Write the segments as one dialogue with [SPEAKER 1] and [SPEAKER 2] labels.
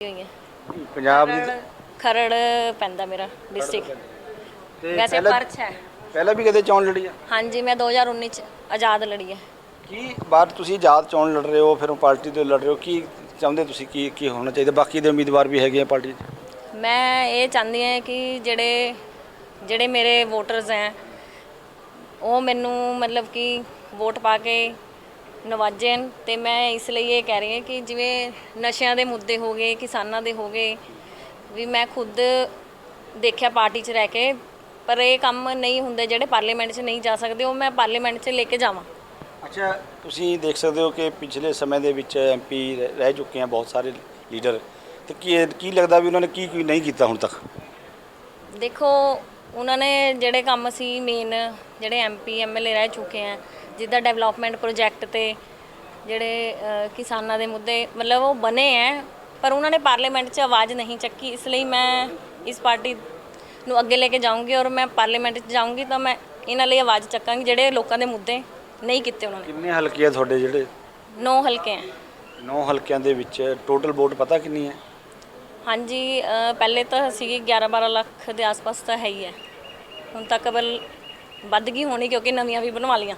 [SPEAKER 1] ਪੰਜਾਬ ਦੀ
[SPEAKER 2] ਖਰੜ ਖਰੜ ਪੈਂਦਾ ਮੇਰਾ ਡਿਸਟ੍ਰਿਕਟ
[SPEAKER 1] ਤੇ
[SPEAKER 2] ਵੈਸੇ
[SPEAKER 1] ਪਹਿਲਾਂ
[SPEAKER 2] ਪਰਚ ਹੈ।
[SPEAKER 1] ਪਹਿਲਾਂ ਵੀ ਕਦੇ ਚੋਣ ਲੜੀ ਆ?
[SPEAKER 2] ਹਾਂਜੀ ਮੈਂ 2019 ਚ ਆਜ਼ਾਦ ਲੜੀ ਹੈ।
[SPEAKER 1] ਕੀ ਬਾਤ ਤੁਸੀਂ ਆਜ਼ਾਦ ਚੋਣ ਲੜ ਰਹੇ ਹੋ ਫਿਰ ਉਹ ਪਾਰਟੀ ਤੋਂ ਲੜ ਰਹੇ ਹੋ ਕੀ ਚਾਹੁੰਦੇ ਤੁਸੀਂ ਕੀ ਕੀ ਹੋਣਾ ਚਾਹੀਦਾ? ਬਾਕੀ ਦੇ ਉਮੀਦਵਾਰ ਵੀ ਹੈਗੇ ਆ ਪਾਰਟੀ 'ਚ
[SPEAKER 2] ਮੈਂ ਇਹ ਚਾਹੁੰਦੀ ਹਾਂ ਕਿ ਜਿਹੜੇ ਜਿਹੜੇ ਮੇਰੇ ਵੋਟਰਸ ਹੈ ਉਹ ਮੈਨੂੰ ਮਤਲਬ ਕਿ ਵੋਟ ਪਾ ਕੇ ਨਵਾਜਣ ਤੇ ਮੈਂ ਇਸ ਲਈ ਇਹ ਕਹਿ ਰਹੀ ਹਾਂ ਕਿ ਜਿਵੇਂ ਨਸ਼ਿਆਂ ਦੇ ਮੁੱਦੇ ਹੋ ਗਏ ਕਿਸਾਨਾਂ ਦੇ ਹੋ ਗਏ ਵੀ ਮੈਂ ਖੁਦ ਦੇਖਿਆ ਪਾਰਟੀ 'ਚ ਰਹਿ ਕੇ ਪਰ ਇਹ ਕੰਮ ਨਹੀਂ ਹੁੰਦੇ ਜਿਹੜੇ ਪਾਰਲੀਮੈਂਟ 'ਚ ਨਹੀਂ ਜਾ ਸਕਦੇ ਉਹ ਮੈਂ ਪਾਰਲੀਮੈਂਟ 'ਚ ਲੈ ਕੇ ਜਾਵਾਂ।
[SPEAKER 1] ਅੱਛਾ ਤੁਸੀਂ ਦੇਖ ਸਕਦੇ ਹੋ ਕਿ ਪਿਛਲੇ ਸਮੇਂ ਦੇ ਵਿੱਚ ਐਮਪੀ ਰਹਿ ਚੁੱਕੇ ਆ ਬਹੁਤ ਸਾਰੇ ਲੀਡਰ। ਤੇ ਕੀ ਕੀ ਲੱਗਦਾ ਵੀ ਉਹਨਾਂ ਨੇ ਕੀ ਕੀ ਨਹੀਂ ਕੀਤਾ ਹੁਣ ਤੱਕ?
[SPEAKER 2] ਦੇਖੋ ਉਹਨਾਂ ਨੇ ਜਿਹੜੇ ਕੰਮ ਸੀ ਮੇਨ ਜਿਹੜੇ ਐਮਪੀ ਐਮਐਲਏ ਰਹਿ ਚੁੱਕੇ ਆ ਜਿੱਦਾਂ ਡਿਵੈਲਪਮੈਂਟ ਪ੍ਰੋਜੈਕਟ ਤੇ ਜਿਹੜੇ ਕਿਸਾਨਾਂ ਦੇ ਮੁੱਦੇ ਮਤਲਬ ਉਹ ਬਣੇ ਐ ਪਰ ਉਹਨਾਂ ਨੇ ਪਾਰਲੀਮੈਂਟ 'ਚ ਆਵਾਜ਼ ਨਹੀਂ ਚੱਕੀ। ਇਸ ਲਈ ਮੈਂ ਇਸ ਪਾਰਟੀ ਨੂੰ ਅੱਗੇ ਲੈ ਕੇ ਜਾਊਂਗੀ ਔਰ ਮੈਂ ਪਾਰਲੀਮੈਂਟ 'ਚ ਜਾਊਂਗੀ ਤਾਂ ਮੈਂ ਇਹਨਾਂ ਲਈ ਆਵਾਜ਼ ਚੱਕਾਂਗੀ ਜਿਹੜੇ ਲੋਕਾਂ ਦੇ ਮੁੱਦੇ ਨਹੀਂ ਕੀਤੇ ਉਹਨਾਂ ਨੇ।
[SPEAKER 1] ਕਿੰਨੇ ਹਲਕੇ ਆ ਤੁਹਾਡੇ ਜਿਹੜੇ?
[SPEAKER 2] ਨੌ ਹਲਕੇ ਐ।
[SPEAKER 1] 9 ਹਲਕਿਆਂ ਦੇ ਵਿੱਚ ਟੋਟਲ ਵੋਟ ਪਤਾ ਕਿੰਨੀ ਹੈ
[SPEAKER 2] ਹਾਂਜੀ ਪਹਿਲੇ ਤਾਂ ਸੀਗੀ 11 12 ਲੱਖ ਦੇ ਆਸ-ਪਾਸ ਤਾਂ ਹੈ ਹੀ ਹੈ ਹੁਣ ਤੱਕ ਬਲ ਵੱਧ ਗਈ ਹੋਣੀ ਕਿਉਂਕਿ ਨਵੀਆਂ ਵੀ ਬਣਵਾ ਲੀਆਂ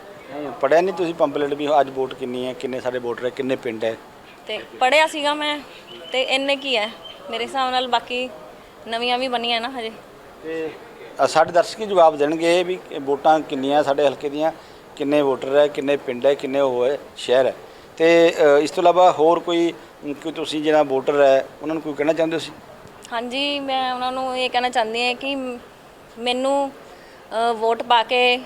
[SPEAKER 1] ਪੜਿਆ ਨਹੀਂ ਤੁਸੀਂ ਪੰਪਲੇਟ ਵੀ ਅੱਜ ਵੋਟ ਕਿੰਨੀ ਹੈ ਕਿੰਨੇ ਸਾਡੇ ਵੋਟਰ ਹੈ ਕਿੰਨੇ ਪਿੰਡ ਹੈ?
[SPEAKER 2] ਤੇ ਪੜਿਆ ਸੀਗਾ ਮੈਂ ਤੇ ਇੰਨੇ ਕੀ ਹੈ? ਮੇਰੇ ਹਿਸਾਬ ਨਾਲ ਬਾਕੀ ਨਵੀਆਂ ਵੀ ਬਣੀਆਂ ਨਾ ਹਜੇ।
[SPEAKER 1] ਤੇ ਅ, ਸਾਡੇ ਦਰਸ਼ਕ ਹੀ ਜਵਾਬ ਦੇਣਗੇ ਵੀ ਕਿ ਵੋਟਾਂ ਕਿੰਨੀਆਂ ਸਾਡੇ ਹਲਕੇ ਦੀਆਂ ਕਿੰਨੇ ਵੋਟਰ ਹੈ ਕਿੰਨੇ ਪਿੰਡ ਹੈ ਕਿੰਨੇ ਉਹ ਹੈ ਸ਼ਹਿਰ ਹੈ? ਤੇ ਅ, ਇਸ ਤੋਂ ਇਲਾਵਾ ਹੋਰ ਕੋਈ ਅਮ, ਕੋਈ ਤੁਸੀਂ ਜਿਹੜਾ ਵੋਟਰ ਹੈ ਉਹਨਾਂ ਨੂੰ ਕੋਈ ਕਹਿਣਾ ਚਾਹੁੰਦੇ ਹੋ ਸੀ
[SPEAKER 2] ਹਾਂਜੀ ਮੈਂ ਉਹਨਾਂ ਨੂੰ ਇਹ ਕਹਿਣਾ ਚਾਹੁੰਦੀ ਹਾਂ ਕਿ ਮੈਨੂੰ ਅ, ਵੋਟ ਪਾ ਕੇ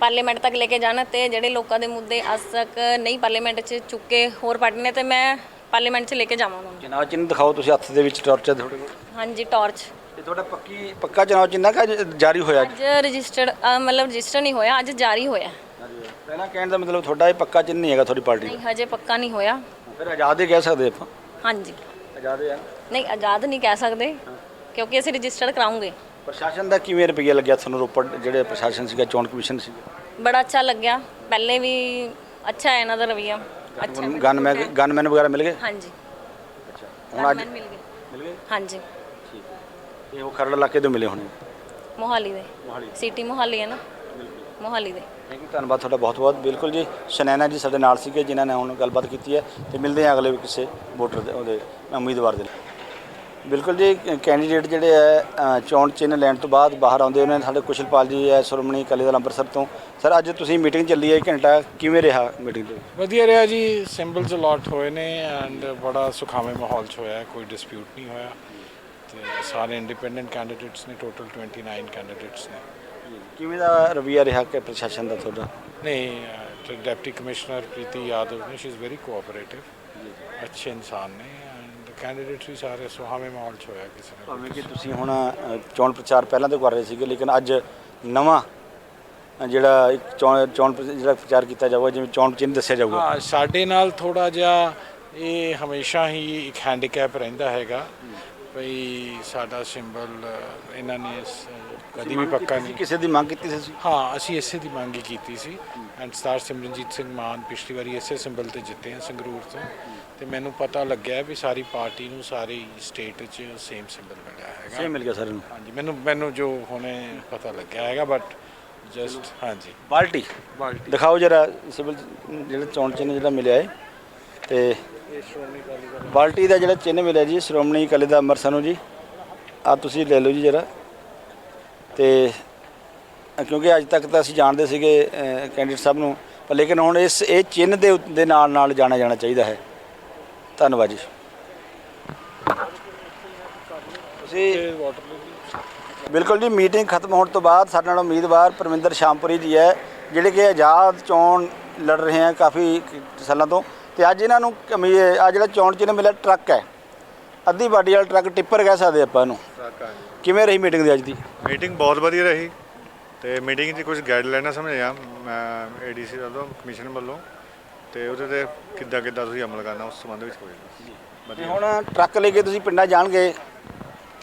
[SPEAKER 2] ਪਾਰਲੀਮੈਂਟ ਤੱਕ ਲੈ ਕੇ ਜਾਣ ਤੇ ਜਿਹੜੇ ਲੋਕਾਂ ਦੇ ਮੁੱਦੇ ਅੱਜ ਤੱਕ ਨਹੀਂ ਪਾਰਲੀਮੈਂਟ 'ਚ ਚੁੱਕੇ ਹੋਰ ਪਾਰਟੀ ਨੇ ਤੇ ਮੈਂ ਪਾਰਲੀਮੈਂਟ 'ਚ ਲੈ ਕੇ ਜਾਵਾਂ ਉਹਨਾਂ ਨੂੰ
[SPEAKER 1] ਚੁਣਾਵ ਚਿੰਨ੍ਹ ਦਿਖਾਓ ਤੁਸੀਂ ਹੱਥ ਦੇ ਵਿੱਚ ਟਾਰਚ ਹੈ ਤੁਹਾਡੇ ਕੋਲ।
[SPEAKER 2] ਹਾਂਜੀ ਟਾਰਚ
[SPEAKER 1] ਤੇ ਤੁਹਾਡਾ ਪੱਕੀ ਪੱਕਾ ਚੁਣਾਵ ਚਿੰਨ੍ਹ ਕਾ ਜਾਰੀ ਹੋਇਆ ਅੱਜ
[SPEAKER 2] ਅੱਜ ਰਜਿਸਟਰਡ ਮਤਲਬ ਰਜਿਸਟਰ ਨਹੀਂ ਹੋਇਆ ਅੱਜ ਜਾਰੀ ਹੋਇਆ।
[SPEAKER 1] ਪਹਿਲਾਂ ਕਹਿਣ ਦਾ ਮਤਲਬ ਤੁਹਾਡਾ ਇਹ ਪੱਕਾ ਚਿੰਨ੍ਹ ਨਹੀਂ ਹੈਗਾ ਤੁਹਾਡੀ ਪਾਰਟੀ
[SPEAKER 2] ਨਹੀਂ ਹਜੇ ਪੱਕਾ ਨਹੀਂ ਹੋਇਆ।
[SPEAKER 1] ਫਿਰ ਆਜ਼ਾਦ ਹੀ ਕਹਿ ਸਕਦੇ ਆਪਾਂ।
[SPEAKER 2] ਹਾਂਜੀ।
[SPEAKER 1] ਆਜ਼ਾਦ ਹੈ
[SPEAKER 2] ਨਹੀਂ ਆਜ਼ਾਦ ਨਹੀਂ ਕਹਿ ਸਕਦੇ ਕਿਉਂਕਿ ਅਸੀਂ ਰਜਿਸਟਰਡ ਕਰਾਉਂਗੇ।
[SPEAKER 1] ਪ੍ਰਸ਼ਾਸਨ ਦਾ ਕਿਵੇਂ ਰੁਪਈਆ ਲੱਗਿਆ ਤੁਹਾਨੂੰ ਰੋਪੜ ਜਿਹੜੇ ਪ੍ਰਸ਼ਾਸਨ ਸੀਗਾ ਚੋਣ ਕਮਿਸ਼ਨ ਸੀਗਾ?
[SPEAKER 2] ਬੜਾ ਅੱਛਾ ਲੱਗਿਆ। ਪਹਿਲੇ ਵੀ ਅੱਛਾ ਹੈ ਇਹਨਾਂ ਦਾ ਰਵਈਆ। ਅੱਛਾ
[SPEAKER 1] ਗਨਮੈਨ ਗਨਮੈਨ ਵਗੈਰਾ ਮਿਲ ਗਏ?
[SPEAKER 2] ਹਾਂਜੀ।
[SPEAKER 1] ਅੱਛਾ। ਹੁਣ ਅੱਜ
[SPEAKER 2] ਗਨਮੈਨ ਮਿਲ ਗਏ।
[SPEAKER 1] ਮਿਲ ਗਏ?
[SPEAKER 2] ਹਾਂਜੀ।
[SPEAKER 1] ਠੀਕ ਹੈ। ਇਹ ਉਹ ਖਰੜ ਇਲਾਕੇ ਤੋਂ ਮਿਲੇ ਹੋਣੇ?
[SPEAKER 2] ਮੋਹਾਲੀ ਦੇ।
[SPEAKER 1] ਮੋਹਾਲੀ
[SPEAKER 2] ਸਿਟੀ ਮੋਹਾਲੀ ਹੈ ਨਾ? ਮੋਹਾਲੀ ਦੇ।
[SPEAKER 1] ਥੈਂਕ ਯੂ ਧੰਨਵਾਦ ਤੁਹਾਡਾ ਬਹੁਤ ਬਹੁਤ। ਬਿਲਕੁਲ ਜੀ ਸ਼ਨੈਨਾ ਜੀ ਸਾਡੇ ਨਾਲ ਸੀਗੇ ਜਿਨ੍ਹਾਂ ਨੇ ਹੁਣ ਗੱਲਬਾਤ ਕੀਤੀ ਹੈ। ਤੇ ਮਿਲਦੇ ਹਾਂ ਅਗਲੇ ਕਿਸੇ ਵੋਟਰ ਦੇ ਉਹਦੇ ਉਮੀਦਵਾਰ ਦੇ ਬਿਲਕੁਲ ਜੀ ਕੈਂਡੀਡੇਟ ਜਿਹੜੇ ਹੈ ਚੋਣ ਚਿੰਨ੍ਹ ਲੈਣ ਤੋਂ ਬਾਅਦ ਬਾਹਰ ਆਉਂਦੇ ਉਹਨਾਂ ਸਾਡੇ ਕੁਸ਼ਲਪਾਲ ਜੀ ਹੈ ਸ਼੍ਰੋਮਣੀ ਅਕਾਲੀ ਦਲ ਅੰਮ੍ਰਿਤਸਰ ਤੋਂ। ਸਰ ਅੱਜ ਤੁਸੀਂ ਮੀਟਿੰਗ ਚੱਲੀ ਹੈ ਘੰਟਾ ਕਿਵੇਂ ਰਿਹਾ ਮੀਟਿੰਗ ਦੇ
[SPEAKER 3] ਵਧੀਆ ਰਿਹਾ ਜੀ ਸਿੰਬਲਸ ਅਲਾਟ ਹੋਏ ਨੇ ਐਂਡ ਬੜਾ ਸੁਖਾਵੇਂ ਮਾਹੌਲ 'ਚ ਹੋਇਆ ਕੋਈ ਡਿਸਪਿਊਟ ਨਹੀਂ ਹੋਇਆ। ਤੇ ਸਾਰੇ ਇੰਡੀਪੈਂਡੈਂਟ ਕੈਂਡੀਡੇਟਸ ਨੇ ਟੋਟਲ 29 ਕੈਂਡੀਡੇਟਸ ਨੇ।
[SPEAKER 1] ਕਿਵੇਂ ਦਾ ਰਵਈਆ ਰਿਹਾ ਕਿ ਪ੍ਰਸ਼ਾਸਨ ਦਾ ਤੁਹਾਡਾ?
[SPEAKER 3] ਨਹੀਂ ਡਿਪਟੀ ਕਮਿਸ਼ਨਰ ਪ੍ਰੀਤੀ ਯਾਦਵ ਨੇ ਸ਼ੀ ਇਜ਼ ਵੈਰੀ ਕੋਆਪਰੇਟਿਵ ਅੱਛੇ ਇਨਸਾਨ ਨੇ ਐਂਡ ਕੈਂਡੀਡੇਟਸ ਵੀ ਸਾਰੇ ਸੁਹਾਵੇਂ ਮਾਹੌਲ 'ਚ ਹੋਇਆ ਕਿਸੇ ਨੇ।
[SPEAKER 1] ਭਾਵੇਂ ਕਿ ਤੁਸੀਂ ਹੁਣ ਅ, ਚੋਣ ਪ੍ਰਚਾਰ ਪਹਿਲਾਂ ਤੋਂ ਕਰ ਰਹੇ ਸੀਗੇ ਲੇਕਿਨ ਅੱਜ ਨਵਾਂ ਅ, ਜਿਹੜਾ ਇੱਕ ਚੋਣ ਜਿਹੜਾ ਪ੍ਰਚਾਰ ਕੀਤਾ ਜਾਊਗਾ ਜਿਵੇਂ ਚੋਣ ਚਿੰਨ੍ਹ ਦੱਸਿਆ ਜਾਊਗਾ।
[SPEAKER 3] ਹਾਂ ਸਾਡੇ ਨਾਲ ਥੋੜਾ ਜਿਹਾ ਇਹ ਹਮੇਸ਼ਾ ਹੀ ਇੱਕ ਹੈਂਡੀਕੈਪ ਰਹਿੰਦਾ ਹੈਗਾ। ਭਈ ਸਾਡਾ ਸਿੰਬਲ ਇਹਨਾਂ ਨੇ ਸ- ਕਦੀ ਵੀ ਪੱਕਾ
[SPEAKER 1] ਤੁਸੀਂ
[SPEAKER 3] ਨਹੀਂ
[SPEAKER 1] ਕਿਸੇ ਦੀ ਮੰਗ ਕੀਤੀ ਸੀ? ਤੁਸੀਂ?
[SPEAKER 3] ਹਾਂ ਅਸੀਂ ਇਸੇ ਦੀ ਮੰਗ ਹੀ ਕੀਤੀ ਸੀ। ਐਂਡ ਸਟਾਰ ਸਿਮਰਨਜੀਤ ਸਿੰਘ ਮਾਨ ਪਿਛਲੀ ਵਾਰੀ ਇਸੇ ਸਿੰਬਲ ਤੇ ਜਿੱਤੇ ਆ ਸੰਗਰੂਰ ਤੋਂ। ਤੇ ਮੈਨੂੰ ਪਤਾ ਲੱਗਿਆ ਵੀ ਸਾਰੀ ਪਾਰਟੀ ਨੂੰ ਸਾਰੀ ਸਟੇਟ 'ਚ ਸੇਮ ਸਿੰਬਲ ਮਿਲਿਆ
[SPEAKER 1] ਸੇਮ
[SPEAKER 3] ਹੈਗਾ
[SPEAKER 1] ਮਿਲ ਗਿਆ ਸਾਰਿਆਂ ਨੂੰ?
[SPEAKER 3] ਹਾਂਜੀ ਮੈਨੂੰ ਮੈਨੂੰ ਜੋ ਹੁਣੇ ਪਤਾ ਲੱਗਿਆ ਹੈਗਾ ਬਟ ਜਸਟ ਹਾਂਜੀ।
[SPEAKER 1] ਬਾਲਟੀ?
[SPEAKER 3] ਬਾਲਟੀ।
[SPEAKER 1] ਦਿਖਾਓ ਜਰਾ ਸਿਵਲ ਜਿਹੜਾ ਚੋਣ ਚਿੰਨ੍ਹ ਜਿਹੜਾ ਮਿਲਿਆ ਹੈ ਤੇ ਬਾਲਟੀ ਦਾ ਜਿਹੜਾ ਚਿੰਨ੍ਹ ਮਿਲਿਆ ਜੀ ਸ਼੍ਰੋਮਣੀ ਅਕਾਲੀ ਦਾ ਅੰਮ੍ਰਿਤਸਰ ਨੂੰ ਜੀ ਆ ਤੁਸੀਂ ਲੈ ਲਓ ਜੀ ਜਰਾ। ਤੇ ਕਿਉਂਕਿ ਅੱਜ ਤੱਕ ਤਾਂ ਅਸੀਂ ਜਾਣਦੇ ਸੀਗੇ ਕੈਂਡੀਡੇਟ ਸਾਹਿਬ ਨੂੰ ਪਰ ਲੇਕਿਨ ਹੁਣ ਇਸ ਇਹ ਚਿੰਨ੍ਹ ਦੇ ਦੇ ਨਾਲ ਨਾਲ ਜਾਣਿਆ ਜਾਣਾ ਚਾਹੀਦਾ ਹੈ। ਧੰਨਵਾਦ ਜੀ। ਤੁਸੀਂ ਬਿਲਕੁਲ ਜੀ ਮੀਟਿੰਗ ਖਤਮ ਹੋਣ ਤੋਂ ਬਾਅਦ ਸਾਡੇ ਨਾਲ ਉਮੀਦਵਾਰ ਪਰਮਿੰਦਰ ਸ਼ਾਮਪੁਰੀ ਜੀ ਹੈ ਜਿਹੜੇ ਕਿ ਆਜ਼ਾਦ ਚੋਣ ਲੜ ਰਹੇ ਹਨ ਕਾਫੀ ਸਾਲਾਂ ਤੋਂ। ਤੇ ਅੱਜ ਇਹਨਾਂ ਨੂੰ ਆ ਜਿਹੜਾ ਚੋਣ ਚਿੰਨ੍ਹ ਮਿਲਿਆ ਟਰੱਕ ਹੈ ਅੱਧੀ ਬਾਡੀ ਵਾਲਾ ਟਰੱਕ ਟਿੱਪਰ ਕਹਿ ਸਕਦੇ ਆਪਾਂ ਇਹਨੂੰ। ਕਿਵੇਂ ਰਹੀ ਮੀਟਿੰਗ ਦੀ ਅੱਜ ਦੀ?
[SPEAKER 4] ਮੀਟਿੰਗ ਬਹੁਤ ਵਧੀਆ ਰਹੀ। ਤੇ ਮੀਟਿੰਗ 'ਚ ਕੁਝ ਗਾਈਡਲਾਈਨਾਂ ਸਮਝਿਆ ਮੈਂ ਏਡੀਸੀ ਵੱਲੋਂ ਕਮਿਸ਼ਨ ਵੱਲੋਂ। ਤੇ ਉਹਦੇ ਤੇ ਕਿੱਦਾਂ ਕਿੱਦਾਂ ਤੁਸੀਂ ਅਮਲ ਕਰਨਾ ਉਸ ਸੰਬੰਧ ਵਿੱਚ ਕੋਈ?
[SPEAKER 1] ਤੇ ਹੁਣ ਟਰੱਕ ਲੈ ਕੇ ਤੁਸੀਂ ਪਿੰਡਾਂ ਜਾਣਗੇ।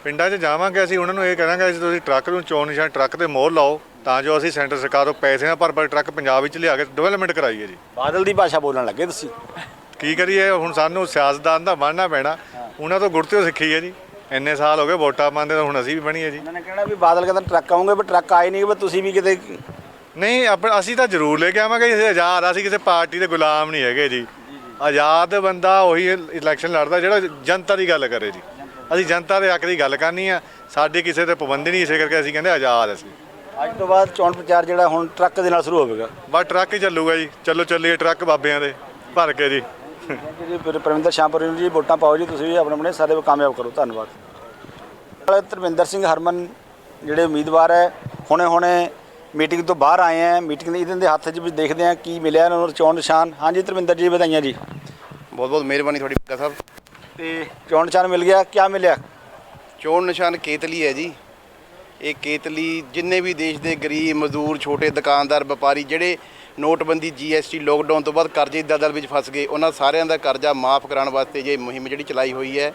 [SPEAKER 4] ਪਿੰਡਾਂ 'ਚ ਜਾਵਾਂਗੇ ਅਸੀਂ ਉਹਨਾਂ ਨੂੰ ਇਹ ਕਹਾਂਗੇ ਜੇ ਤੁਸੀਂ ਟਰੱਕ ਨੂੰ ਚੋਣ ਨਿਸ਼ਾਨ ਟਰੱਕ ਤੇ ਮੋਹਰ ਲਾਓ ਤਾਂ ਜੋ ਅਸੀਂ ਸੈਂਟਰ ਸਰਕਾਰ ਤੋਂ ਪੈਸੇ ਨਾਲ ਭਰ ਭਰ ਟਰੱਕ ਪੰਜਾਬ ਵਿੱਚ ਲਿਆ ਕੇ ਡਿਵੈਲਪਮੈਂਟ ਕਰਾਈਏ ਜੀ।
[SPEAKER 1] ਬਾਦਲ ਦੀ ਭਾਸ਼ਾ ਬੋਲਣ ਲੱਗੇ ਤੁਸੀਂ।
[SPEAKER 4] ਕੀ ਕਰੀਏ ਹੁਣ ਸਾਨੂੰ ਸਿਆਸਤਦਾਨ ਦਾ ਬਣਨਾ ਪੈਣਾ ਉਹਨਾਂ ਤੋਂ ਗੁਰਤਿਓ ਸਿੱਖੀ ਹੈ ਜੀ। ਇੰਨੇ ਸਾਲ ਹੋ ਗਏ ਵੋਟਾਂ ਪਾਉਂਦੇ ਤਾਂ ਹੁਣ ਅਸੀਂ ਵੀ ਬਣੀਏ ਜੀ।
[SPEAKER 1] ਉਹਨਾਂ ਨੇ ਕਹਿਣਾ ਵੀ ਬਾਦਲ ਕਹਿੰਦਾ ਟਰੱਕ ਆਉਂਗੇ ਪਰ ਟਰੱਕ ਆਏ ਨਹੀਂ ਪਰ ਤੁਸੀਂ ਵੀ ਕਿਤੇ
[SPEAKER 4] ਨਹੀਂ ਆਪਣਾ ਅਸੀਂ ਤਾਂ ਜ਼ਰੂਰ ਲੈ ਕੇ ਆਵਾਂਗੇ ਅਸੀਂ ਆਜ਼ਾਦ। ਅਸੀਂ ਕਿਸੇ ਪਾਰਟੀ ਦੇ ਗੁਲਾਮ ਨਹੀਂ ਹੈਗੇ ਜੀ। ਆਜ਼ਾਦ ਬੰਦਾ ਉਹੀ ਇਲੈਕਸ਼ਨ ਲੜਦਾ ਜਿਹੜਾ ਜਨਤਾ ਦੀ ਗੱਲ ਕਰੇ ਜੀ। ਅਸੀਂ ਜਨਤਾ ਦੇ ਹੱਕ ਦੀ ਗੱਲ ਕਰਨੀ ਆ। ਸਾਡੀ ਕਿਸੇ ਤੇ ਪਾਬੰਦੀ ਨਹੀਂ ਇਸੇ ਕਰਕੇ ਅਸੀਂ ਕਹਿੰਦੇ ਆਜ਼ਾਦ ਅਸੀਂ।
[SPEAKER 1] ਅੱਜ ਤੋਂ ਬਾਅਦ ਚੋਣ ਪ੍ਰਚਾਰ ਜਿਹੜਾ ਹੁਣ ਟਰੱਕ ਦੇ ਨਾਲ ਸ਼ੁਰੂ ਹੋਵੇਗਾ।
[SPEAKER 4] ਬਸ ਟਰੱਕ ਹੀ ਚੱਲੂਗਾ ਜੀ। ਚਲੋ ਚੱਲੀਏ ਟਰੱਕ ਬਾਬਿਆਂ ਦੇ ਭਰ ਕੇ ਜੀ।
[SPEAKER 1] ਜੀ ਪਰ- ਪਰਮਿੰਦਰ ਸ਼ਾਮਪੁਰੀ ਜੀ ਵੋਟਾਂ ਪਾਓ ਜੀ ਤੁਸੀਂ ਵੀ ਆਪਣੇ ਆਪਣੇ ਸਾਰੇ ਕਾਮਯਾਬ ਕਰੋ। ਧੰਨਵਾਦ। ਨਾਲ ਧਰਮਿੰਦਰ ਸਿੰਘ ਹਰਮਨ ਜਿਹੜੇ ਉਮੀਦਵਾਰ ਹੈ ਹੁਣੇ ਹੁਣੇ ਮੀਟਿੰਗ ਤੋਂ ਬਾਹਰ ਆਏ ਹੈ ਮੀਟਿੰਗ ਦੇ ਇਹਨਾਂ ਦੇ ਹੱਥ 'ਚ ਵੀ ਦੇਖਦੇ ਆ ਕੀ ਮਿਲਿਆ ਇਹਨਾਂ ਨੂੰ ਚੋਣ ਨਿਸ਼ਾਨ। ਹਾਂਜੀ ਧਰਮਿੰਦਰ ਜੀ ਵਧਾਈਆਂ ਜੀ।
[SPEAKER 5] ਬਹੁਤ ਬਹੁਤ ਮਿਹਰਬਾਨੀ ਤੁਹਾਡੀ ਬੱਗਾ ਸਾਹਿਬ।
[SPEAKER 1] ਤੇ ਚੋਣ ਨਿਸ਼ਾਨ ਮਿਲ ਗਿਆ ਕੀ ਮਿਲਿਆ?
[SPEAKER 5] ਚੋਣ ਨਿਸ਼ਾਨ ਕੇਤਲੀ ਹੈ ਜੀ। ਇਹ ਕੇਤਲੀ ਜਿੰਨੇ ਵੀ ਦੇਸ਼ ਦੇ ਗਰੀਬ ਮਜ਼ਦੂਰ ਛੋਟੇ ਦੁਕਾਨਦਾਰ ਵਪਾਰੀ ਜਿਹੜੇ ਨੋਟਬੰਦੀ ਜੀਐਸਟੀ ਲੋਕਡਾਊਨ ਤੋਂ ਬਾਅਦ ਕਰਜ਼ੇ ਦੀ ਦਲਦਲ ਵਿੱਚ ਫਸ ਗਏ ਉਹਨਾਂ ਸਾਰਿਆਂ ਦਾ ਕਰਜ਼ਾ ਮਾਫ ਕਰਾਉਣ ਵਾਸਤੇ ਜੇ ਮੁਹਿੰਮ ਜਿਹੜੀ ਚਲਾਈ ਹੋਈ ਹੈ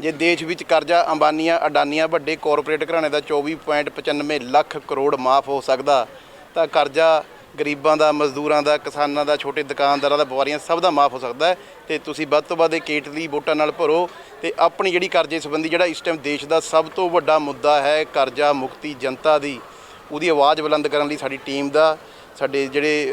[SPEAKER 5] ਜੇ ਦੇਸ਼ ਵਿੱਚ ਕਰਜ਼ਾ ਅੰਬਾਨੀਆਂ, ਅਡਾਨੀਆਂ, ਵੱਡੇ ਕਾਰਪੋਰੇਟ ਘਰਾਣੇ ਦਾ 24.95 ਲੱਖ ਕਰੋੜ ਮਾਫ ਹੋ ਸਕਦਾ, ਤਾਂ ਕਰਜ਼ਾ ਗਰੀਬਾਂ ਦਾ, ਮਜ਼ਦੂਰਾਂ ਦਾ, ਕਿਸਾਨਾਂ ਦਾ, ਛੋਟੇ ਦੁਕਾਨਦਾਰਾਂ ਦਾ, ਵਪਾਰੀਆਂ ਸਭ ਦਾ ਮਾਫ ਹੋ ਸਕਦਾ ਹੈ ਤੇ ਤੁਸੀਂ ਵੱਧ ਤੋਂ ਵੱਧ ਇਹ ਕੇਟਲੀ ਵੋਟਾਂ ਨਾਲ ਭਰੋ ਤੇ ਆਪਣੀ ਜਿਹੜੀ ਕਰਜ਼ੇ ਸੰਬੰਧੀ ਜਿਹੜਾ ਇਸ ਟਾਈਮ ਦੇਸ਼ ਦਾ ਸਭ ਤੋਂ ਵੱਡਾ ਮੁੱਦਾ ਹੈ ਕਰਜ਼ਾ ਮੁਕਤੀ ਜਨਤਾ ਦੀ, ਉਹਦੀ ਆਵਾਜ਼ ਬੁਲੰਦ ਕਰਨ ਲਈ ਸਾਡੀ ਟੀਮ ਦਾ, ਸਾਡੇ ਜਿਹੜੇ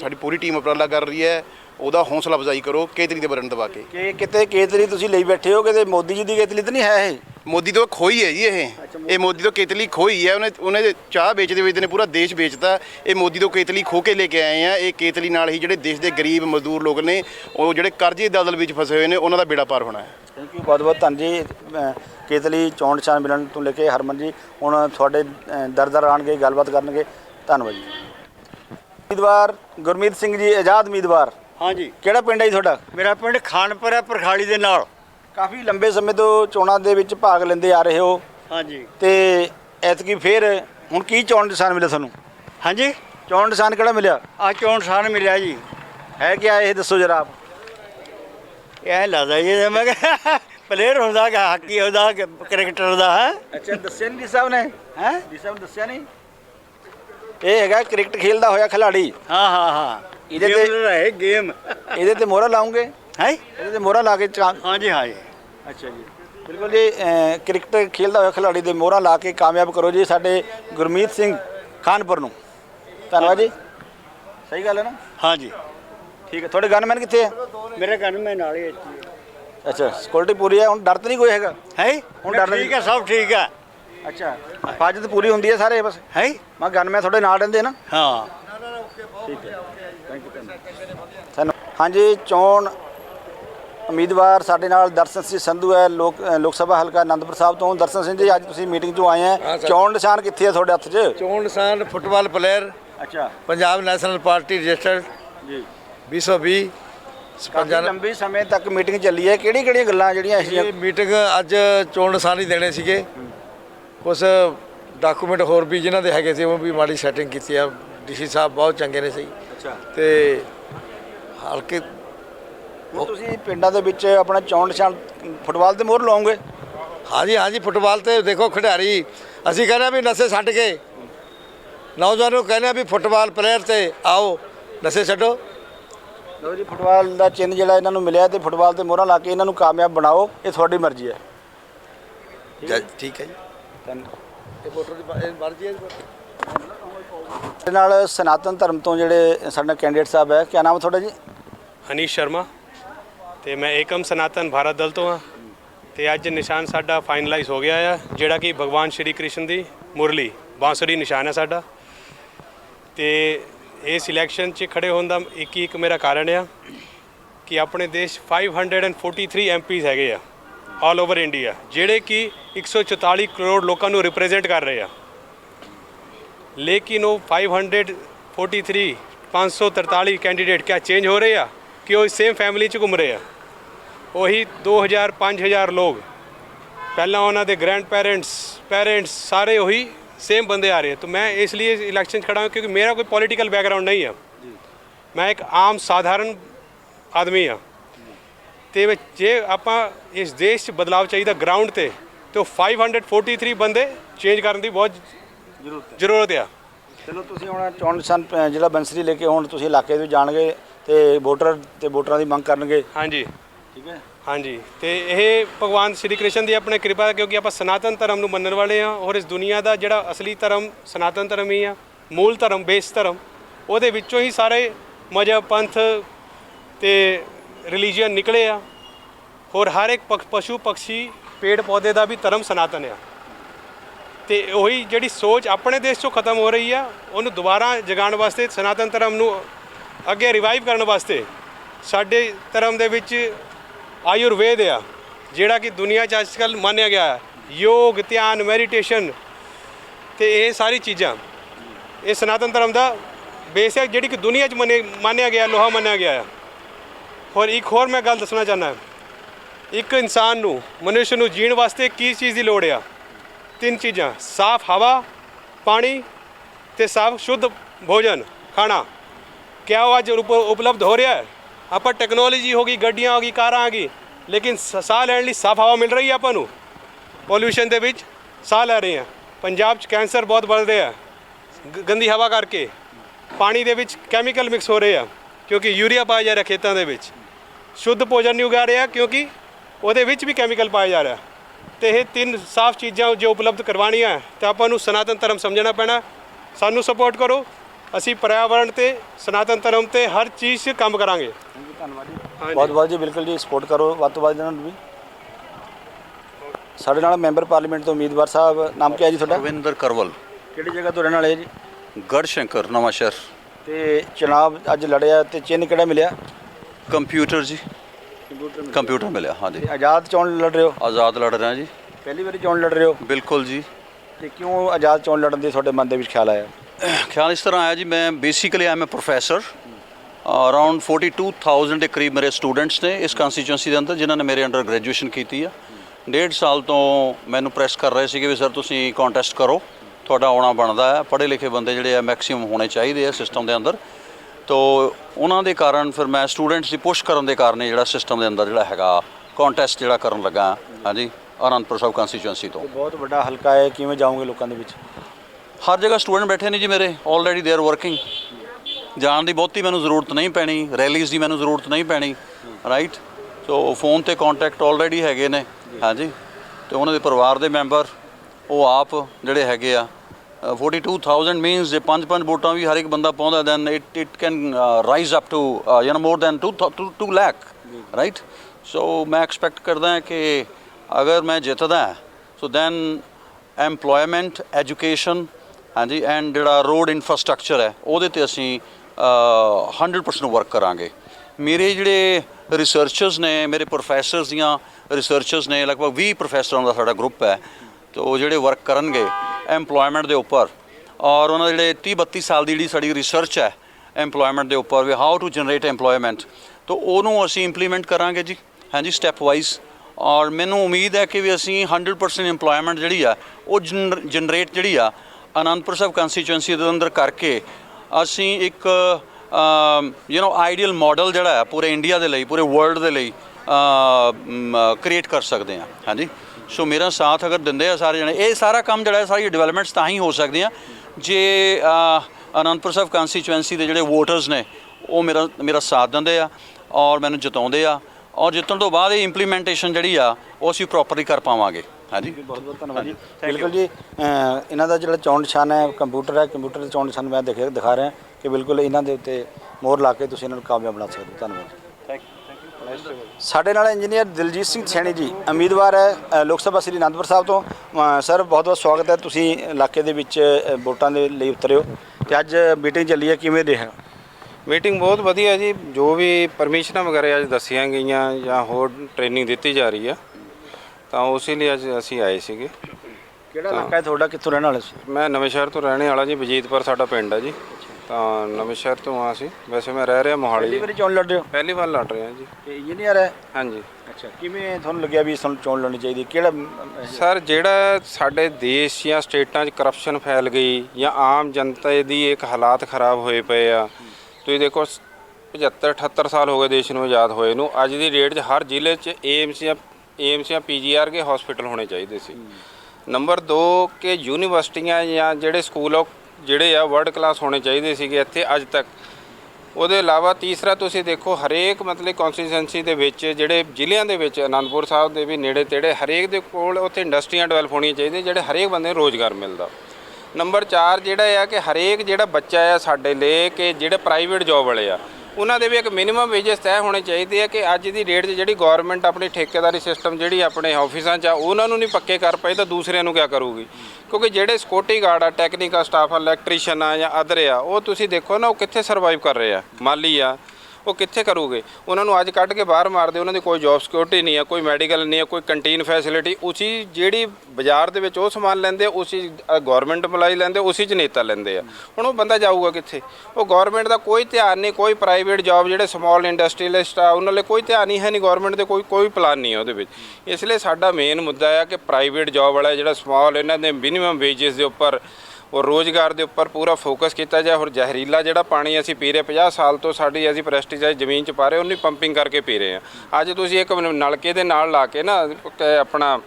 [SPEAKER 5] ਸਾਡੀ ਪੂਰੀ ਟੀਮ ਉਪਰਾਲਾ ਕਰ ਰਹੀ ਹੈ ਉਹਦਾ ਹੌਸਲਾ ਅਫਜ਼ਾਈ ਕਰੋ ਕੇਤਲੀ ਦੇ ਬਟਨ ਦਬਾ ਕੇ।
[SPEAKER 1] ਕਿ ਕਿਤੇ ਕੇਤਲੀ ਤੁਸੀਂ ਲਈ ਬੈਠੇ ਹੋ ਕਿਤੇ ਮੋਦੀ ਜੀ ਦੀ ਕੇਤਲੀ ਤਾਂ ਨਹੀਂ ਹੈ ਇਹ?
[SPEAKER 5] ਮੋਦੀ ਤੋਂ ਖੋਈ ਹੈ ਜੀ ਇਹ। ਇਹ ਮੋਦੀ ਤੋਂ ਕੇਤਲੀ ਖੋਈ ਹੈ ਉਹਨੇ ਉਹਨੇ ਚਾਹ ਵੇਚਦੇ ਵੇਚਦੇ ਨੇ ਪੂਰਾ ਦੇਸ਼ ਵੇਚਤਾ। ਇਹ ਮੋਦੀ ਤੋਂ ਕੇਤਲੀ ਖੋ ਕੇ ਲੈ ਕੇ ਆਏ ਆ। ਇਹ ਕੇਤਲੀ ਨਾਲ ਹੀ ਜਿਹੜੇ ਦੇਸ਼ ਦੇ ਗਰੀਬ ਮਜ਼ਦੂਰ ਲੋਕ ਨੇ ਉਹ ਜਿਹੜੇ ਕਰਜ਼ੇ ਦਲਦਲ ਵਿੱਚ ਫਸੇ ਹੋਏ ਨੇ ਉਹਨਾਂ ਦਾ ਬੇੜਾ ਪਾਰ ਹੋਣਾ ਹੈ।
[SPEAKER 1] ਥੈਂਕ ਯੂ ਬਹੁਤ ਬਹੁਤ ਧੰਨ ਜੀ। ਕੇਤਲੀ ਚੋਣ ਨਿਸ਼ਾਨ ਮਿਲਣ ਤੋਂ ਲੈ ਕੇ ਹਰਮਨ ਜੀ ਹੁਣ ਤੁਹਾਡੇ ਅ, ਦਰ ਦਰ ਆਣਗੇ ਗੱਲਬਾਤ ਕਰਨਗੇ। ਧੰਨਵਾਦ ਜੀ। ਉਮੀਦਵਾਰ ਗੁਰਮੀਤ ਸਿੰਘ ਜੀ ਆਜ਼ਾਦ ਉਮੀਦਵਾਰ।
[SPEAKER 6] ਹਾਂਜੀ।
[SPEAKER 1] ਕਿਹੜਾ ਪਿੰਡ ਹੈ ਜੀ ਤੁਹਾਡਾ?
[SPEAKER 6] ਮੇਰਾ ਪਿੰਡ ਖਾਨਪੁਰ ਹੈ ਪਰਖਾਲੀ ਦੇ ਨਾਲ।
[SPEAKER 1] ਕਾਫੀ ਲੰਬੇ ਸਮੇਂ ਤੋਂ ਚੋਣਾਂ ਦੇ ਵਿੱਚ ਭਾਗ ਲੈਂਦੇ ਆ ਰਹੇ ਹੋ।
[SPEAKER 6] ਹਾਂਜੀ।
[SPEAKER 1] ਤੇ ਐਤਕੀ ਫੇਰ ਹੁਣ ਕੀ ਚੋਣ ਨਿਸ਼ਾਨ ਮਿਲਿਆ ਤੁਹਾਨੂੰ?
[SPEAKER 6] ਹਾਂਜੀ।
[SPEAKER 1] ਚੋਣ ਨਿਸ਼ਾਨ ਕਿਹੜਾ ਮਿਲਿਆ?
[SPEAKER 6] ਆ ਚੋਣ ਸਾਨ ਮਿਲਿਆ ਜੀ।
[SPEAKER 1] ਹੈ ਕਿਆ ਇਹ ਦੱਸੋ ਜਰਾ ਆਪ।
[SPEAKER 6] ਇਹ ਲੱਗਦਾ ਜੀ ਜਿਵੇਂ ਕਿ ਪਲੇਅਰ ਹੁੰਦਾ ਕਿ ਹਾਕੀ ਹੁੰਦਾ ਕਿ ਕ੍ਰਿਕਟਰ ਦਾ ਹੈ।
[SPEAKER 1] ਅੱਛਾ ਦੱਸਿਆ ਨਹੀਂ ਜੀ ਸਾਹਿਬ ਨੇ?
[SPEAKER 6] ਹੈ?
[SPEAKER 1] ਜੀ ਸਾਹਿਬ ਦੱਸਿਆ ਨਹੀਂ ਇਹ ਹੈਗਾ ਕ੍ਰਿਕਟ ਖੇਲਦਾ ਹੋਇਆ ਖਿਲਾੜੀ
[SPEAKER 6] ਹਾਂ ਹਾਂ ਹਾਂ।
[SPEAKER 1] ਇਹਦੇ ਤੇ-
[SPEAKER 6] ਰਹੇ ਗੇਮ।
[SPEAKER 1] ਇਹਦੇ ਤੇ ਮੋਹਰਾ ਲਾਉਂਗੇ।
[SPEAKER 6] ਹੈ?
[SPEAKER 1] ਇਹਦੇ ਤੇ ਮੋਹਰਾ ਲਾ ਕੇ ਚਾ-
[SPEAKER 6] ਹਾਂਜੀ ਹਾਂਜੀ।
[SPEAKER 1] ਅੱਛਾ ਜੀ। ਬਿਲਕੁਲ ਜੀ ਕ੍ਰਿਕਟ ਖੇਲਦਾ ਹੋਇਆ ਖਿਡਾਰੀ ਦੇ ਮੋਹਰਾਂ ਲਾ ਕੇ ਕਾਮਯਾਬ ਕਰੋ ਜੀ ਸਾਡੇ ਗੁਰਮੀਤ ਸਿੰਘ ਖਾਨਪੁਰ ਨੂੰ। ਧੰਨਵਾਦ ਜੀ। ਸਹੀ ਗੱਲ ਹੈ ਨਾ?
[SPEAKER 6] ਹਾਂਜੀ।
[SPEAKER 1] ਠੀਕ ਹੈ ਤੁਹਾਡੇ ਗਨਮੈਨ ਕਿੱਥੇ ਹੈ?
[SPEAKER 6] ਮੇਰੇ ਕੰਨ ਮੈਂ ਨਾਲ ਹੀ
[SPEAKER 1] ਅੱਛਾ ਸਿਕਿਉਰਿਟੀ ਪੂਰੀ ਹੈ ਹੁਣ ਡਰ ਤਾਂ ਨਹੀਂ ਕੋਈ ਹੈਗਾ?
[SPEAKER 6] ਹੈ?
[SPEAKER 1] ਹੁਣ ਡਰ ਨਹੀਂ-
[SPEAKER 6] ਠੀਕ ਹੈ ਸਭ ਠੀਕ ਹੈ।
[SPEAKER 1] ਅੱਛਾ ਹਿਫਾਜ਼ਤ ਪੂਰੀ ਹੁੰਦੀ ਹੈ ਸਾਰੇ ਬਸ?
[SPEAKER 6] ਹੈ
[SPEAKER 1] ਮੈਂ ਗਨਮੈਨ ਤੁਹਾਡੇ ਨਾਲ ਰਹਿੰਦੇ ਨਾ।
[SPEAKER 6] ਹਾਂ।
[SPEAKER 1] ਸਾਨੂੰ ਹਾਂਜੀ ਚੋਣ ਉਮੀਦਵਾਰ ਸਾਡੇ ਨਾਲ ਦਰਸ਼ਨ ਸਿੰਘ ਸੰਧੂ ਹੈ ਲੋਕ ਅ, ਲੋਕ ਸਭਾ ਹਲਕਾ ਆਨੰਦਪੁਰ ਸਾਹਿਬ ਤੋਂ। ਦਰਸ਼ਨ ਸਿੰਘ ਜੀ ਅੱਜ ਤੁਸੀਂ ਮੀਟਿੰਗ 'ਚੋਂ ਆਏ ਆ ਚੋਣ ਨਿਸ਼ਾਨ ਕਿੱਥੇ ਹੈ ਤੁਹਾਡੇ ਹੱਥ 'ਚ?
[SPEAKER 7] ਚੋਣ ਨਿਸ਼ਾਨ ਫੁੱਟਬਾਲ ਪਲੇਅਰ
[SPEAKER 1] ਅੱਛਾ।
[SPEAKER 7] Punjab national party registered.
[SPEAKER 1] ਜੀ।
[SPEAKER 7] 220
[SPEAKER 1] ਕਾਫੀ ਲੰਬੀ ਸਮੇਂ ਤੱਕ ਮੀਟਿੰਗ ਚੱਲੀ ਹੈ। ਕਿਹੜੀ ਕਿਹੜੀਆਂ ਗੱਲਾਂ ਜਿਹੜੀਆਂ ਇਹ
[SPEAKER 7] ਇਹ ਮੀਟਿੰਗ ਅੱਜ ਚੋਣ ਨਿਸ਼ਾਨ ਹੀ ਦੇਣੇ ਸੀਗੇ। ਕੁਝ ਡਾਕੂਮੈਂਟ ਹੋਰ ਵੀ ਜਿਨ੍ਹਾਂ ਦੇ ਹੈਗੇ ਸੀ ਉਹ ਵੀ ਮਾੜੀ ਸੈਟਿੰਗ ਕੀਤੀ ਆ। ਡੀਸੀ ਸਾਹਿਬ ਬਹੁਤ ਚੰਗੇ ਨੇ ਸਹੀ
[SPEAKER 1] ਅੱਛਾ।
[SPEAKER 7] ਤੇ ਹਲਕੇ
[SPEAKER 1] ਹੁਣ ਤੁਸੀਂ ਪਿੰਡਾਂ ਦੇ ਵਿੱਚ ਆਪਣਾ ਚੋਣ ਨਿਸ਼ਾਨ ਫੁੱਟਬਾਲ ਤੇ ਮੋਹਰ ਲਾਉਂਗੇ
[SPEAKER 7] ਹਾਂਜੀ ਹਾਂਜੀ ਫੁੱਟਬਾਲ ਤੇ ਦੇਖੋ ਖਿਡਾਰੀ। ਅਸੀਂ ਕਹਿੰਦੇ ਆ ਵੀ ਨਸ਼ੇ ਛੱਡ ਕੇ। ਨੌਜਵਾਨਾਂ ਨੂੰ ਕਹਿੰਦੇ ਆ ਵੀ ਫੁੱਟਬਾਲ ਪਲੇਅਰ ਤੇ ਆਓ। ਨਸ਼ੇ ਛੱਡੋ।
[SPEAKER 1] ਲੋ ਜੀ ਫੁੱਟਬਾਲ ਦਾ ਚਿੰਨ੍ਹ ਜਿਹੜਾ ਇਹਨਾਂ ਨੂੰ ਮਿਲਿਆ ਤੇ ਫੁੱਟਬਾਲ ਤੇ ਮੋਹਰਾਂ ਲਾ ਕੇ ਇਹਨਾਂ ਨੂੰ ਕਾਮਯਾਬ ਬਣਾਓ। ਇਹ ਤੁਹਾਡੀ ਮਰਜ਼ੀ ਹੈ।
[SPEAKER 7] ਠੀਕ ਹੈ ਜੀ।
[SPEAKER 1] ਧੰਨਵਾਦ
[SPEAKER 7] ਇਹ ਵੋਟਰ ਦੀ ਮਰਜ਼ੀ ਹੈ ਜੀ
[SPEAKER 1] ਸਾਡੇ ਨਾਲ ਸਨਾਤਨ ਧਰਮ ਤੋਂ ਜਿਹੜੇ ਸਾਡੇ ਨਾਲ ਕੈਂਡੀਡੇਟ ਸਾਹਿਬ ਹੈ ਕੀ ਨਾਮ ਤੁਹਾਡਾ ਜੀ?
[SPEAKER 8] ਅਨੀਸ਼ ਸ਼ਰਮਾ। ਤੇ ਮੈਂ ਏਕਮ ਸਨਾਤਨ ਭਾਰਤ ਦਲ ਤੋਂ ਹਾਂ। ਤੇ ਅੱਜ ਨਿਸ਼ਾਨ ਸਾਡਾ ਫਾਈਨਲਾਈਜ਼ ਹੋ ਗਿਆ ਆ ਜਿਹੜਾ ਕਿ ਭਗਵਾਨ ਸ਼੍ਰੀ ਕ੍ਰਿਸ਼ਨ ਦੀ ਮੁਰਲੀ ਬਾਂਸੁਰੀ ਨਿਸ਼ਾਨ ਹੈ ਸਾਡਾ। ਤੇ ਇਸ ਇਲੈਕਸ਼ਨ 'ਚ ਖੜੇ ਹੋਣ ਦਾ ਇੱਕ ਹੀ ਇੱਕ ਮੇਰਾ ਕਾਰਨ ਆ ਕਿ ਆਪਣੇ ਦੇਸ਼ 543 ਐਮਪੀਜ਼ ਹੈਗੇ ਆ। ਆਲ ਓਵਰ ਇੰਡੀਆ ਜਿਹੜੇ ਕਿ 144 ਕਰੋੜ ਲੋਕਾਂ ਨੂੰ ਰਿਪਰੈਜ਼ੈਂਟ ਕਰ ਰਹੇ ਆ ਲੇਕਿਨ ਉਹ 543 543 ਕੈਂਡੀਡੇਟ ਕਿਆ ਚੇਂਜ ਹੋ ਰਹੇ ਆ ਕਿ ਉਹ ਸੇਮ ਫੈਮਿਲੀ ਚ ਘੁੰਮ ਰਹੇ ਆ ਉਹੀ 2000 5000 ਲੋਕ ਪਹਿਲਾਂ ਉਹਨਾਂ ਦੇ ਗ੍ਰੈਂਡ ਪੈਰੈਂਟਸ ਪੈਰੈਂਟਸ ਸਾਰੇ ਉਹੀ ਸੇਮ ਬੰਦੇ ਆ ਰਹੇ ਆ। तो मैं इसलिए इलेक्शन खड़ा हूँ क्योंकि मेरा कोई पॉलिटिकल बैकग्राउंड नहीं है ਮੈਂ ਇੱਕ ਆਮ ਸਾਧਾਰਨ ਆਦਮੀ ਆ ਤੇ ਵਿੱਚ ਜੇ ਆਪਾਂ ਇਸ ਦੇਸ਼ 'ਚ ਬਦਲਾਅ ਚਾਹੀਦਾ ਗਰਾਊਂਡ ਤੇ ਤੇ ਉਹ 543 ਬੰਦੇ ਚੇਂਜ ਕਰਨ ਦੀ ਬਹੁਤ ਜ਼ਰੂਰਤ ਹੈ।
[SPEAKER 1] ਚਲੋ ਤੁਸੀਂ ਹੁਣ ਚੋਣ ਨਿਸ਼ਾਨ ਅ, ਜਿਹੜਾ ਬੰਸਰੀ ਲੈ ਕੇ ਹੁਣ ਤੁਸੀਂ ਇਲਾਕੇ ਵਿੱਚ ਜਾਣਗੇ ਤੇ ਵੋਟਰ ਤੇ ਵੋਟਰਾਂ ਦੀ ਮੰਗ ਕਰਨਗੇ।
[SPEAKER 8] ਹਾਂਜੀ।
[SPEAKER 1] ਠੀਕ ਹੈ?
[SPEAKER 8] ਹਾਂਜੀ। ਤੇ ਇਹ ਭਗਵਾਨ ਸ੍ਰੀ ਕ੍ਰਿਸ਼ਨ ਦੀ ਆਪਣੇ ਕਿਰਪਾ ਕਿਉਂਕਿ ਆਪਾਂ ਸਨਾਤਨ ਧਰਮ ਨੂੰ ਮੰਨਣ ਵਾਲੇ ਆ ਔਰ ਇਸ ਦੁਨੀਆ ਦਾ ਜਿਹੜਾ ਅਸਲੀ ਧਰਮ ਸਨਾਤਨ ਧਰਮ ਹੀ ਆ ਮੂਲ ਧਰਮ ਬੇਸ ਧਰਮ ਉਹਦੇ ਵਿੱਚੋਂ ਹੀ ਸਾਰੇ ਮਜ਼ਹਬ ਪੰਥ ਤੇ ਰਿਲੀਜੀਅਨ ਨਿਕਲੇ ਆ, ਹੋਰ ਹਰ ਇੱਕ ਪਸ਼ੂ ਪਕਸ਼ੀ ਪੇੜ ਪੌਦੇ ਦਾ ਵੀ ਧਰਮ ਸਨਾਤਨ ਆ। ਤੇ ਉਹੀ ਜਿਹੜੀ ਸੋਚ ਆਪਣੇ ਦੇਸ਼ 'ਚੋਂ ਖਤਮ ਹੋ ਰਹੀ ਆ, ਉਹਨੂੰ ਦੁਬਾਰਾ ਜਗਾਉਣ ਵਾਸਤੇ, ਸਨਾਤਨ ਧਰਮ ਨੂੰ ਅੱਗੇ ਰਿਵਾਈਵ ਕਰਨ ਵਾਸਤੇ ਸਾਡੇ ਧਰਮ ਦੇ ਵਿੱਚ ਆਯੁਰਵੇਦ ਆ, ਜਿਹੜਾ ਕਿ ਦੁਨੀਆ 'ਚ ਅੱਜ ਕੱਲ੍ਹ ਮੰਨਿਆ ਗਿਆ ਹੈ। ਯੋਗ, ਧਿਆਨ ਮੈਡੀਟੇਸ਼ਨ ਤੇ ਇਹ ਸਾਰੀ ਚੀਜ਼ਾਂ। ਇਹ ਸਨਾਤਨ ਧਰਮ ਦਾ ਬੇਸ ਹੈ ਜਿਹੜੀ ਕਿ ਦੁਨੀਆ 'ਚ ਮੰਨੇ- ਮੰਨਿਆ ਗਿਆ, ਲੋਹਾ ਮੰਨਿਆ ਗਿਆ ਆ। ਔਰ ਇੱਕ ਹੋਰ ਮੈਂ ਗੱਲ ਦੱਸਣਾ ਚਾਹੁੰਦਾ। ਇੱਕ ਇਨਸਾਨ ਨੂੰ, ਮਨੁੱਖ ਨੂੰ ਜੀਣ ਵਾਸਤੇ ਕੀ ਚੀਜ਼ ਦੀ ਲੋੜ ਆ? ਤਿੰਨ ਚੀਜ਼ਾਂ, ਸਾਫ਼ ਹਵਾ, ਪਾਣੀ ਤੇ ਸਾਫ਼ ਸ਼ੁੱਧ ਭੋਜਨ, ਖਾਣਾ। ਕਿਆ ਉਹ ਅੱਜ ਉਪ- ਉਪਲਬਧ ਹੋ ਰਿਹਾ ਹੈ? ਆਪਾਂ ਟੈਕਨੋਲੋਜੀ ਹੋ ਗਈ, ਗੱਡੀਆਂ ਹੋ ਗਈ, ਕਾਰਾਂ ਆ ਗਈ ਲੇਕਿਨ ਸ- ਸਾਹ ਲੈਣ ਲਈ ਸਾਫ਼ ਹਵਾ ਮਿਲ ਰਹੀ ਹੈ ਆਪਾਂ ਨੂੰ? ਪੋਲਿਊਸ਼ਨ ਦੇ ਵਿੱਚ ਸਾਹ ਲੈ ਰਹੇ ਹਾਂ ਪੰਜਾਬ 'ਚ ਕੈਂਸਰ ਬਹੁਤ ਵੱਧ ਰਿਹਾ ਗ- ਗੰਦੀ ਹਵਾ ਕਰਕੇ। ਪਾਣੀ ਦੇ ਵਿੱਚ ਕੈਮੀਕਲ ਮਿਕਸ ਹੋ ਰਹੇ ਆ, ਕਿਉਂਕਿ ਯੂਰੀਆ ਪਾਇਆ ਜਾ ਰਿਹਾ ਖੇਤਾਂ ਦੇ ਵਿੱਚ। ਸ਼ੁੱਧ ਭੋਜਨ ਨਹੀਂ ਉਗਾ ਰਿਹਾ ਕਿਉਂਕਿ ਉਹਦੇ ਵਿੱਚ ਵੀ ਕੈਮੀਕਲ ਪਾਇਆ ਜਾ ਰਿਹਾ। ਤੇ ਇਹ ਤਿੰਨ ਸਾਫ਼ ਚੀਜ਼ਾਂ ਜੋ ਉਪਲਬਧ ਕਰਵਾਉਣੀਆਂ ਹੈ ਤਾਂ ਆਪਾਂ ਨੂੰ ਸਨਾਤਨ ਧਰਮ ਸਮਝਣਾ ਪੈਣਾ। ਸਾਨੂੰ ਸਪੋਰਟ ਕਰੋ। ਅਸੀਂ ਪਰਿਆਵਰਣ ਤੇ ਸਨਾਤਨ ਧਰਮ ਤੇ ਹਰ ਚੀਜ਼ 'ਚ ਕੰਮ ਕਰਾਂਗੇ। ਹਾਂਜੀ।
[SPEAKER 1] ਬਹੁਤ ਬਹੁਤ ਜੀ ਬਿਲਕੁਲ ਜੀ ਸਪੋਰਟ ਕਰੋ। ਵੱਧ ਤੋਂ ਵੱਧ ਇਹਨਾਂ ਨੂੰ ਵੀ। ਸਾਡੇ ਨਾਲ ਮੈਂਬਰ ਪਾਰਲੀਮੈਂਟ ਤੋਂ ਉਮੀਦਵਾਰ ਸਾਹਿਬ ਨਾਮ ਕੀ ਹੈ ਜੀ ਤੁਹਾਡਾ?
[SPEAKER 9] ਰਵਿੰਦਰ ਕਰਵਲ।
[SPEAKER 1] ਕਿਹੜੀ ਜਗ੍ਹਾ ਤੋਂ ਰਹਿਣ ਵਾਲੇ ਜੀ?
[SPEAKER 9] ਗੜਸ਼ੰਕਰ ਨਵਾਂ ਸ਼ਹਿਰ
[SPEAKER 1] ਤੇ ਚੁਣਾਵ ਅੱਜ ਲੜਿਆ ਤੇ ਚਿੰਨ੍ਹ ਕਿਹੜਾ ਮਿਲਿਆ?
[SPEAKER 9] ਕੰਪਿਊਟਰ ਜੀ। ਕੰਪਿਊਟਰ ਮਿਲਿਆ। ਹਾਂਜੀ।
[SPEAKER 1] ਆਜ਼ਾਦ ਚੋਣ ਲੜ ਰਹੇ ਹੋ?
[SPEAKER 9] ਆਜ਼ਾਦ ਲੜ ਰਿਹਾ ਜੀ।
[SPEAKER 1] ਪਹਿਲੀ ਵਾਰੀ ਚੋਣ ਲੜ ਰਹੇ ਹੋ?
[SPEAKER 9] ਬਿਲਕੁਲ ਜੀ।
[SPEAKER 1] ਤੇ ਕਿਉਂ ਆਜ਼ਾਦ ਚੋਣ ਲੜਨ ਦੀ ਤੁਹਾਡੇ ਮਨ ਦੇ ਵਿੱਚ ਖਿਆਲ ਆਇਆ?
[SPEAKER 9] ਖਿਆਲ ਇਸ ਤਰ੍ਹਾਂ ਆਇਆ ਜੀ ਮੈਂ basically am a professor around 42000 ਦੇ ਕਰੀਬ ਮੇਰੇ ਸਟੂਡੈਂਟਸ ਨੇ ਇਸ ਕਨਸਟੀਚੁਐਂਸੀ ਦੇ ਅੰਦਰ ਜਿਨ੍ਹਾਂ ਨੇ ਮੇਰੇ ਅੰਡਰ ਗ੍ਰੈਜੂਏਸ਼ਨ ਕੀਤੀ ਆ। ਡੇਢ ਸਾਲ ਤੋਂ ਮੈਨੂੰ ਪ੍ਰੈਸ ਕਰ ਰਹੇ ਸੀਗੇ ਵੀ ਸਰ ਤੁਸੀਂ ਕੰਟੈਸਟ ਕਰੋ। ਤੁਹਾਡਾ ਆਉਣਾ ਬਣਦਾ ਹੈ। ਪੜ੍ਹੇ ਲਿਖੇ ਬੰਦੇ ਜਿਹੜੇ ਆ ਮੈਕਸਿਮਮ ਹੋਣੇ ਚਾਹੀਦੇ ਆ ਸਿਸਟਮ ਦੇ ਅੰਦਰ। ਤੋ ਉਹਨਾਂ ਦੇ ਕਾਰਨ ਫਿਰ ਮੈਂ ਸਟੂਡੈਂਟਸ ਦੀ ਪੁਸ਼ ਕਰਨ ਦੇ ਕਾਰਨ ਜਿਹੜਾ ਸਿਸਟਮ ਦੇ ਅੰਦਰ ਜਿਹੜਾ ਹੈਗਾ ਕੰਟੈਸਟ ਜਿਹੜਾ ਕਰਨ ਲੱਗਾ ਹਾਂਜੀ ਅਨੰਦਪੁਰ ਸਾਹਿਬ ਕਨਸਟੀਚੁਐਂਸੀ ਤੋਂ।
[SPEAKER 1] ਬਹੁਤ ਵੱਡਾ ਹਲਕਾ ਹੈ ਕਿਵੇਂ ਜਾਓਗੇ ਲੋਕਾਂ ਦੇ ਵਿੱਚ?
[SPEAKER 9] ਹਰ ਜਗ੍ਹਾ ਸਟੂਡੈਂਟ ਬੈਠੇ ਨੇ ਜੀ ਮੇਰੇ ਆਲਰੇਡੀ ਦੇ ਆਰ ਵਰਕਿੰਗ ਜਾਣ ਦੀ ਬਹੁਤੀ ਮੈਨੂੰ ਜ਼ਰੂਰਤ ਨਹੀਂ ਪੈਣੀ ਰੈਲੀਜ਼ ਦੀ ਮੈਨੂੰ ਜ਼ਰੂਰਤ ਨਹੀਂ ਪੈਣੀ ਰਾਈਟ ਸੋ ਫੋਨ ਤੇ ਕੰਟੈਕਟ ਆਲਰੇਡੀ ਹੈਗੇ ਨੇ ਹਾਂਜੀ। ਤੇ ਉਹਨਾਂ ਦੇ ਪਰਿਵਾਰ ਦੇ ਮੈਂਬਰ ਉਹ ਆਪ ਜਿਹੜੇ ਹੈਗੇ ਆ 42000 ਮੀਨਸ ਜੇ ਪੰਜ ਪੰਜ ਵੋਟਾਂ ਵੀ ਹਰ ਇੱਕ ਬੰਦਾ ਪਾਉਂਦਾ then it it can rise up to you know more than 2 2 lakh right so ਮੈਂ ਐਕਸਪੈਕਟ ਕਰਦਾ ਹਾਂ ਕਿ ਅਗਰ ਮੈਂ ਜਿੱਤਦਾ ਸੋ ਦੈਨ ਐਮਪਲੋਇਮੈਂਟ ਐਜੂਕੇਸ਼ਨ ਹਾਂਜੀ ਐਂਡ ਜਿਹੜਾ ਰੋਡ ਇਨਫਰਾਸਟ੍ਰਕਚਰ ਹੈ ਉਹਦੇ ਤੇ ਅਸੀਂ ਅ, 100% ਵਰਕ ਕਰਾਂਗੇ। ਮੇਰੇ ਜਿਹੜੇ ਰਿਸਰਚਰਸ ਨੇ ਮੇਰੇ ਪ੍ਰੋਫੈਸਰਸ ਦੀਆਂ ਰਿਸਰਚਰਸ ਨੇ ਲਗਭਗ 20 ਪ੍ਰੋਫੈਸਰਾਂ ਦਾ ਸਾਡਾ ਗਰੁੱਪ ਹੈ ਤੇ ਉਹ ਜਿਹੜੇ ਵਰਕ ਕਰਨਗੇ ਐਮਪਲੋਇਮੈਂਟ ਦੇ ਉੱਪਰ। ਔਰ ਉਹਨਾਂ ਦੇ ਜਿਹੜੇ 30 32 ਸਾਲ ਦੀ ਜਿਹੜੀ ਸਾਡੀ ਰਿਸਰਚ ਹੈ ਐਮਪਲੋਇਮੈਂਟ ਦੇ ਉੱਪਰ ਵੀ ਹਾਊ ਟੂ ਜਨਰੇਟ ਐਮਪਲੋਇਮੈਂਟ ਤਾਂ ਉਹਨੂੰ ਅਸੀਂ ਇੰਪਲੀਮੈਂਟ ਕਰਾਂਗੇ ਜੀ, ਹਾਂਜੀ ਸਟੈਪ ਵਾਈਜ਼ ਔਰ ਮੈਨੂੰ ਉਮੀਦ ਹੈ ਕਿ ਵੀ ਅਸੀਂ 100% EMPLOYMENT ਜਿਹੜੀ ਆ, ਉਹ ਜਨਰੇਟ ਜਿਹੜੀ ਆ, ਅਨੰਦਪੁਰ ਸਾਹਿਬ ਕੰਸਟੀਚੁਐਂਸੀ ਦੇ ਅੰਦਰ ਕਰਕੇ ਅਸੀਂ ਇੱਕ ਯੂ نو ਆਈਡੀਅਲ ਮਾਡਲ ਜਿਹੜਾ ਹੈ, ਪੂਰੇ ਇੰਡੀਆ ਦੇ ਲਈ, ਪੂਰੇ ਵਰਲਡ ਦੇ ਲਈ ਕ੍ਰੀਏਟ ਕਰ ਸਕਦੇ ਹਾਂ। ਹਾਂਜੀ? ਸੋ ਮੇਰਾ ਸਾਥ ਅਗਰ ਦਿੰਦੇ ਆ ਸਾਰੇ ਜਣੇ ਇਹ ਸਾਰਾ ਕੰਮ ਜਿਹੜਾ ਹੈ ਸਾਰੀ ਡਿਵੈਲਪਮੈਂਟਸ ਤਾਂ ਹੀ ਹੋ ਸਕਦੀਆਂ। ਜੇ ਅਨੰਦਪੁਰ ਸਾਹਿਬ ਕੰਸਟੀਚੁਐਂਸੀ ਦੇ ਜਿਹੜੇ ਵੋਟਰਸ ਨੇ ਉਹ ਮੇਰਾ ਮੇਰਾ ਸਾਥ ਦਿੰਦੇ ਆ ਔਰ ਮੈਨੂੰ ਜਿਤਾਉਂਦੇ ਆ ਔਰ ਜਿੱਤਣ ਤੋਂ ਬਾਅਦ ਇਹ ਇੰਪਲੀਮੈਂਟੇਸ਼ਨ ਜਿਹੜੀ ਆ ਉਹ ਅਸੀਂ ਪ੍ਰੋਪਰਲੀ ਕਰ ਪਾਵਾਂਗੇ। ਹਾਂਜੀ।
[SPEAKER 1] ਬਹੁਤ ਬਹੁਤ ਧੰਨਵਾਦ ਜੀ। ਬਿਲਕੁਲ ਜੀ ਇਹਨਾਂ ਦਾ ਜਿਹੜਾ ਚੋਣ ਨਿਸ਼ਾਨ ਹੈ ਕੰਪਿਊਟਰ ਹੈ ਕੰਪਿਊਟਰ ਦੇ ਚੋਣ ਨਿਸ਼ਾਨ ਮੈਂ ਦਿਖਾ ਰਿਹਾ ਕਿ ਬਿਲਕੁਲ ਇਹਨਾਂ ਦੇ ਉੱਤੇ ਮੋਹਰ ਲਾ ਕੇ ਤੁਸੀਂ ਇਹਨਾਂ ਨੂੰ ਕਾਮਯਾਬ ਬਣਾ ਸਕਦੇ ਹੋ। ਧੰਨਵਾਦ ਸਾਡੇ ਨਾਲ ਇੰਜੀਨੀਅਰ ਦਿਲਜੀਤ ਸਿੰਘ ਸੈਣੀ ਜੀ ਉਮੀਦਵਾਰ ਹੈ ਲੋਕ ਸਭਾ ਸ੍ਰੀ ਅਨੰਦਪੁਰ ਸਾਹਿਬ ਤੋਂ। ਸਰ ਬਹੁਤ ਬਹੁਤ ਸਵਾਗਤ ਹੈ ਤੁਸੀਂ ਇਲਾਕੇ ਦੇ ਵਿੱਚ ਵੋਟਾਂ ਦੇ ਲਈ ਉਤਰੇ ਹੋ ਤੇ ਅੱਜ ਮੀਟਿੰਗ ਚੱਲੀ ਹੈ ਕਿਵੇਂ ਰਿਹਾ
[SPEAKER 10] ਮੀਟਿੰਗ ਬਹੁਤ ਵਧੀਆ ਜੀ ਜੋ ਵੀ ਪਰਮਿਸ਼ਨਾਂ ਵਗੈਰਾ ਅੱਜ ਦੱਸੀਆਂ ਗਈਆਂ ਜਾਂ ਹੋਰ ਟ੍ਰੇਨਿੰਗ ਦਿੱਤੀ ਜਾ ਰਹੀ ਆ ਤਾਂ ਉਸੇ ਲਈ ਅੱਜ ਅਸੀਂ ਆਏ ਸੀਗੇ।
[SPEAKER 1] ਕਿਹੜਾ ਇਲਾਕਾ ਹੈ ਤੁਹਾਡਾ? ਕਿੱਥੋਂ ਰਹਿਣ ਵਾਲੇ ਸੀ?
[SPEAKER 10] ਮੈਂ ਨਵੇਂ ਸ਼ਹਿਰ ਤੋਂ ਰਹਿਣੇ ਵਾਲਾ ਜੀ ਵਜੀਦਪੁਰ ਸਾਡਾ ਪਿੰਡ ਆ ਜੀ। ਤਾਂ ਨਵੇਂ ਸ਼ਹਿਰ ਤੋਂ ਆ ਅਸੀਂ ਵੈਸੇ ਮੈਂ ਰਹਿ ਰਿਹਾ ਮੋਹਾਲੀ।
[SPEAKER 1] ਪਹਿਲੀ ਵਾਰੀ ਚੋਣ ਲੜ ਰਹੇ ਹੋ?
[SPEAKER 10] ਪਹਿਲੀ ਵਾਰ ਲੜ ਰਿਹਾ ਜੀ।
[SPEAKER 1] ਤੇ ਇੰਜੀਨੀਅਰ ਹੈ?
[SPEAKER 10] ਹਾਂਜੀ।
[SPEAKER 1] ਅੱਛਾ ਕਿਵੇਂ ਤੁਹਾਨੂੰ ਲੱਗਿਆ ਵੀ ਸਾਨੂੰ ਚੋਣ ਲੜਨੀ ਚਾਹੀਦੀ ਹੈ? ਕਿਹੜਾ ਅਮ,
[SPEAKER 10] ਸਰ ਜਿਹੜਾ ਸਾਡੇ ਦੇਸ਼ ਜਾਂ ਸਟੇਟਾਂ 'ਚ ਕਰਪਸ਼ਨ ਫੈਲ ਗਈ ਜਾਂ ਆਮ ਜਨਤਾ ਦੀ ਇੱਕ ਹਾਲਾਤ ਖਰਾਬ ਹੋਏ ਪਏ ਆ ਤੁਸੀਂ ਦੇਖੋ 75 78 ਸਾਲ ਹੋ ਗਏ ਦੇਸ਼ ਨੂੰ ਆਜ਼ਾਦ ਹੋਏ ਨੂੰ। ਅੱਜ ਦੀ ਡੇਟ 'ਚ ਹਰ ਜ਼ਿਲ੍ਹੇ 'ਚ ਏਮਸ ਜਾਂ ਏਮਸ ਜਾਂ ਪੀਜੀਆਰ ਕੇ ਹਸਪੀਟਲ ਹੋਣੇ ਚਾਹੀਦੇ ਸੀ। ਨੰਬਰ 2 ਕਿ ਯੂਨੀਵਰਸਿਟੀਆਂ ਜਾਂ ਜਿਹੜੇ ਸਕੂਲ ਆ ਉਹ ਜਿਹੜੇ ਆ ਵਰਲਡ ਕਲਾਸ ਹੋਣੇ ਚਾਹੀਦੇ ਸੀਗੇ ਇੱਥੇ ਅੱਜ ਤੱਕ। ਉਹਦੇ ਇਲਾਵਾ ਤੀਸਰਾ ਤੁਸੀਂ ਦੇਖੋ, ਹਰੇਕ ਮਤਲਬ ਕਨਸਟੀਟੈਂਸੀ ਦੇ ਵਿੱਚ ਜਿਹੜੇ ਜ਼ਿਲ੍ਹਿਆਂ ਦੇ ਵਿੱਚ, ਅਨੰਦਪੁਰ ਸਾਹਿਬ ਦੇ ਵੀ ਨੇੜੇ ਤੇੜੇ, ਹਰੇਕ ਦੇ ਕੋਲ ਉੱਥੇ ਇੰਡਸਟਰੀਆਂ ਡਿਵੈਲਪ ਹੋਣੀਆਂ ਚਾਹੀਦੀਆਂ, ਜਿਹੜੇ ਹਰੇਕ ਬੰਦੇ ਨੂੰ ਰੋਜ਼ਗਾਰ ਮਿਲਦਾ। ਨੰਬਰ 4 ਜਿਹੜਾ ਆ ਕਿ ਹਰੇਕ ਜਿਹੜਾ ਬੱਚਾ ਆ ਸਾਡੇ ਲਈ, ਕਿ ਜਿਹੜੇ ਪ੍ਰਾਈਵੇਟ ਜੌਬ ਵਾਲੇ ਆ ਉਹਨਾਂ ਦੇ ਵੀ ਇੱਕ ਮਿਨੀਮਮ ਵੇਜਸ ਤੈਅ ਹੋਣੇ ਚਾਹੀਦੇ ਆ ਕਿ ਅੱਜ ਦੀ ਡੇਟ 'ਚ ਜਿਹੜੀ ਗਵਰਨਮੈਂਟ ਆਪਣੀ ਠੇਕੇਦਾਰੀ ਸਿਸਟਮ ਜਿਹੜੀ ਆਪਣੇ ਆਫਿਸਾਂ 'ਚ ਆ, ਉਹਨਾਂ ਨੂੰ ਨਹੀਂ ਪੱਕੇ ਕਰ ਪਾਈ ਤਾਂ ਦੂਸਰਿਆਂ ਨੂੰ ਕਿਆ ਕਰੂਗੀ? ਕਿਉਂਕਿ ਜਿਹੜੇ ਸਿਕਿਉਰਟੀ ਗਾਰਡ ਆ ਟੈਕਨੀਕਲ ਸਟਾਫ ਆ ਇਲੈਕਟ੍ਰੀਸ਼ੀਅਨ ਆ ਜਾਂ ਅਦਰ ਆ, ਉਹ ਤੁਸੀਂ ਦੇਖੋ ਨਾ, ਉਹ ਕਿੱਥੇ ਸਰਵਾਈਵ ਕਰ ਰਹੇ ਆ? ਮਾਲੀ ਆ ਉਹ ਕਿੱਥੇ ਕਰੂਗੇ? ਉਹਨਾਂ ਨੂੰ ਅੱਜ ਕੱਢ ਕੇ ਬਾਹਰ ਮਾਰ ਦਿਓ ਉਹਨਾਂ ਦੀ ਕੋਈ ਜੌਬ ਸਿਕਿਉਰਿਟੀ ਨਹੀਂ ਹੈ ਕੋਈ ਮੈਡੀਕਲ ਨਹੀਂ ਹੈ ਕੋਈ ਕੰਟੀਨ ਫੈਸਿਲਿਟੀ ਉਸੀ ਜਿਹੜੀ ਬਾਜ਼ਾਰ ਦੇ ਵਿੱਚ ਉਹ ਸਮਾਨ ਲੈਂਦੇ, ਉਸੀ ਗਵਰਨਮੈਂਟ ਮੁਲਾਈ ਲੈਂਦੇ, ਉਸੀ ਚ ਨੇਤਾ ਲੈਂਦੇ ਆ। ਹੁਣ ਉਹ ਬੰਦਾ ਜਾਊਗਾ ਕਿੱਥੇ? ਉਹ ਗਵਰਨਮੈਂਟ ਦਾ ਕੋਈ ਧਿਆਨ ਨਹੀਂ, ਕੋਈ ਪ੍ਰਾਈਵੇਟ ਜੌਬ ਜਿਹੜੇ ਸਮਾਲ ਇੰਡਸਟਰੀਅਲਿਸਟ ਆ, ਉਹਨਾਂ ਲਈ ਕੋਈ ਧਿਆਨ ਨਹੀਂ ਹੈ ਨਹੀਂ ਗਵਰਨਮੈਂਟ ਦੇ, ਕੋਈ ਕੋਈ ਪਲਾਨ ਨਹੀਂ ਹੈ ਉਹਦੇ ਵਿੱਚ। ਇਸ ਲਈ ਸਾਡਾ ਮੇਨ ਮੁੱਦਾ ਆ ਕਿ ਪ੍ਰਾਈਵੇਟ ਜੌਬ ਵਾਲਾ ਜਿਹੜਾ ਸਮਾਲ ਇਹਨਾਂ ਦੇ ਮਿਨੀਮਮ ਵੇਜਸ ਦੇ ਉੱਪਰ ਔਰ ਰੋਜ਼ਗਾਰ ਦੇ ਉੱਪਰ ਪੂਰਾ ਫੋਕਸ ਕੀਤਾ ਜਾਏ। ਔਰ ਜ਼ਹਿਰੀਲਾ ਜਿਹੜਾ ਪਾਣੀ ਅਸੀਂ ਪੀ ਰਹੇ 50 ਸਾਲ ਤੋਂ ਸਾਡੀ ਅਸੀਂ ਪ੍ਰੈਸਟੀਜਾਈਜ਼ ਜ਼ਮੀਨ 'ਚ ਪਾ ਰਹੇ, ਉਹਨੂੰ ਪੰਪਿੰਗ ਕਰਕੇ ਪੀ ਰਹੇ ਹਾਂ। ਅੱਜ ਤੁਸੀਂ ਇੱਕ ਨਲਕੇ ਦੇ ਨਾਲ ਲਾ ਕੇ ਨਾ ਕ- ਆਪਣਾ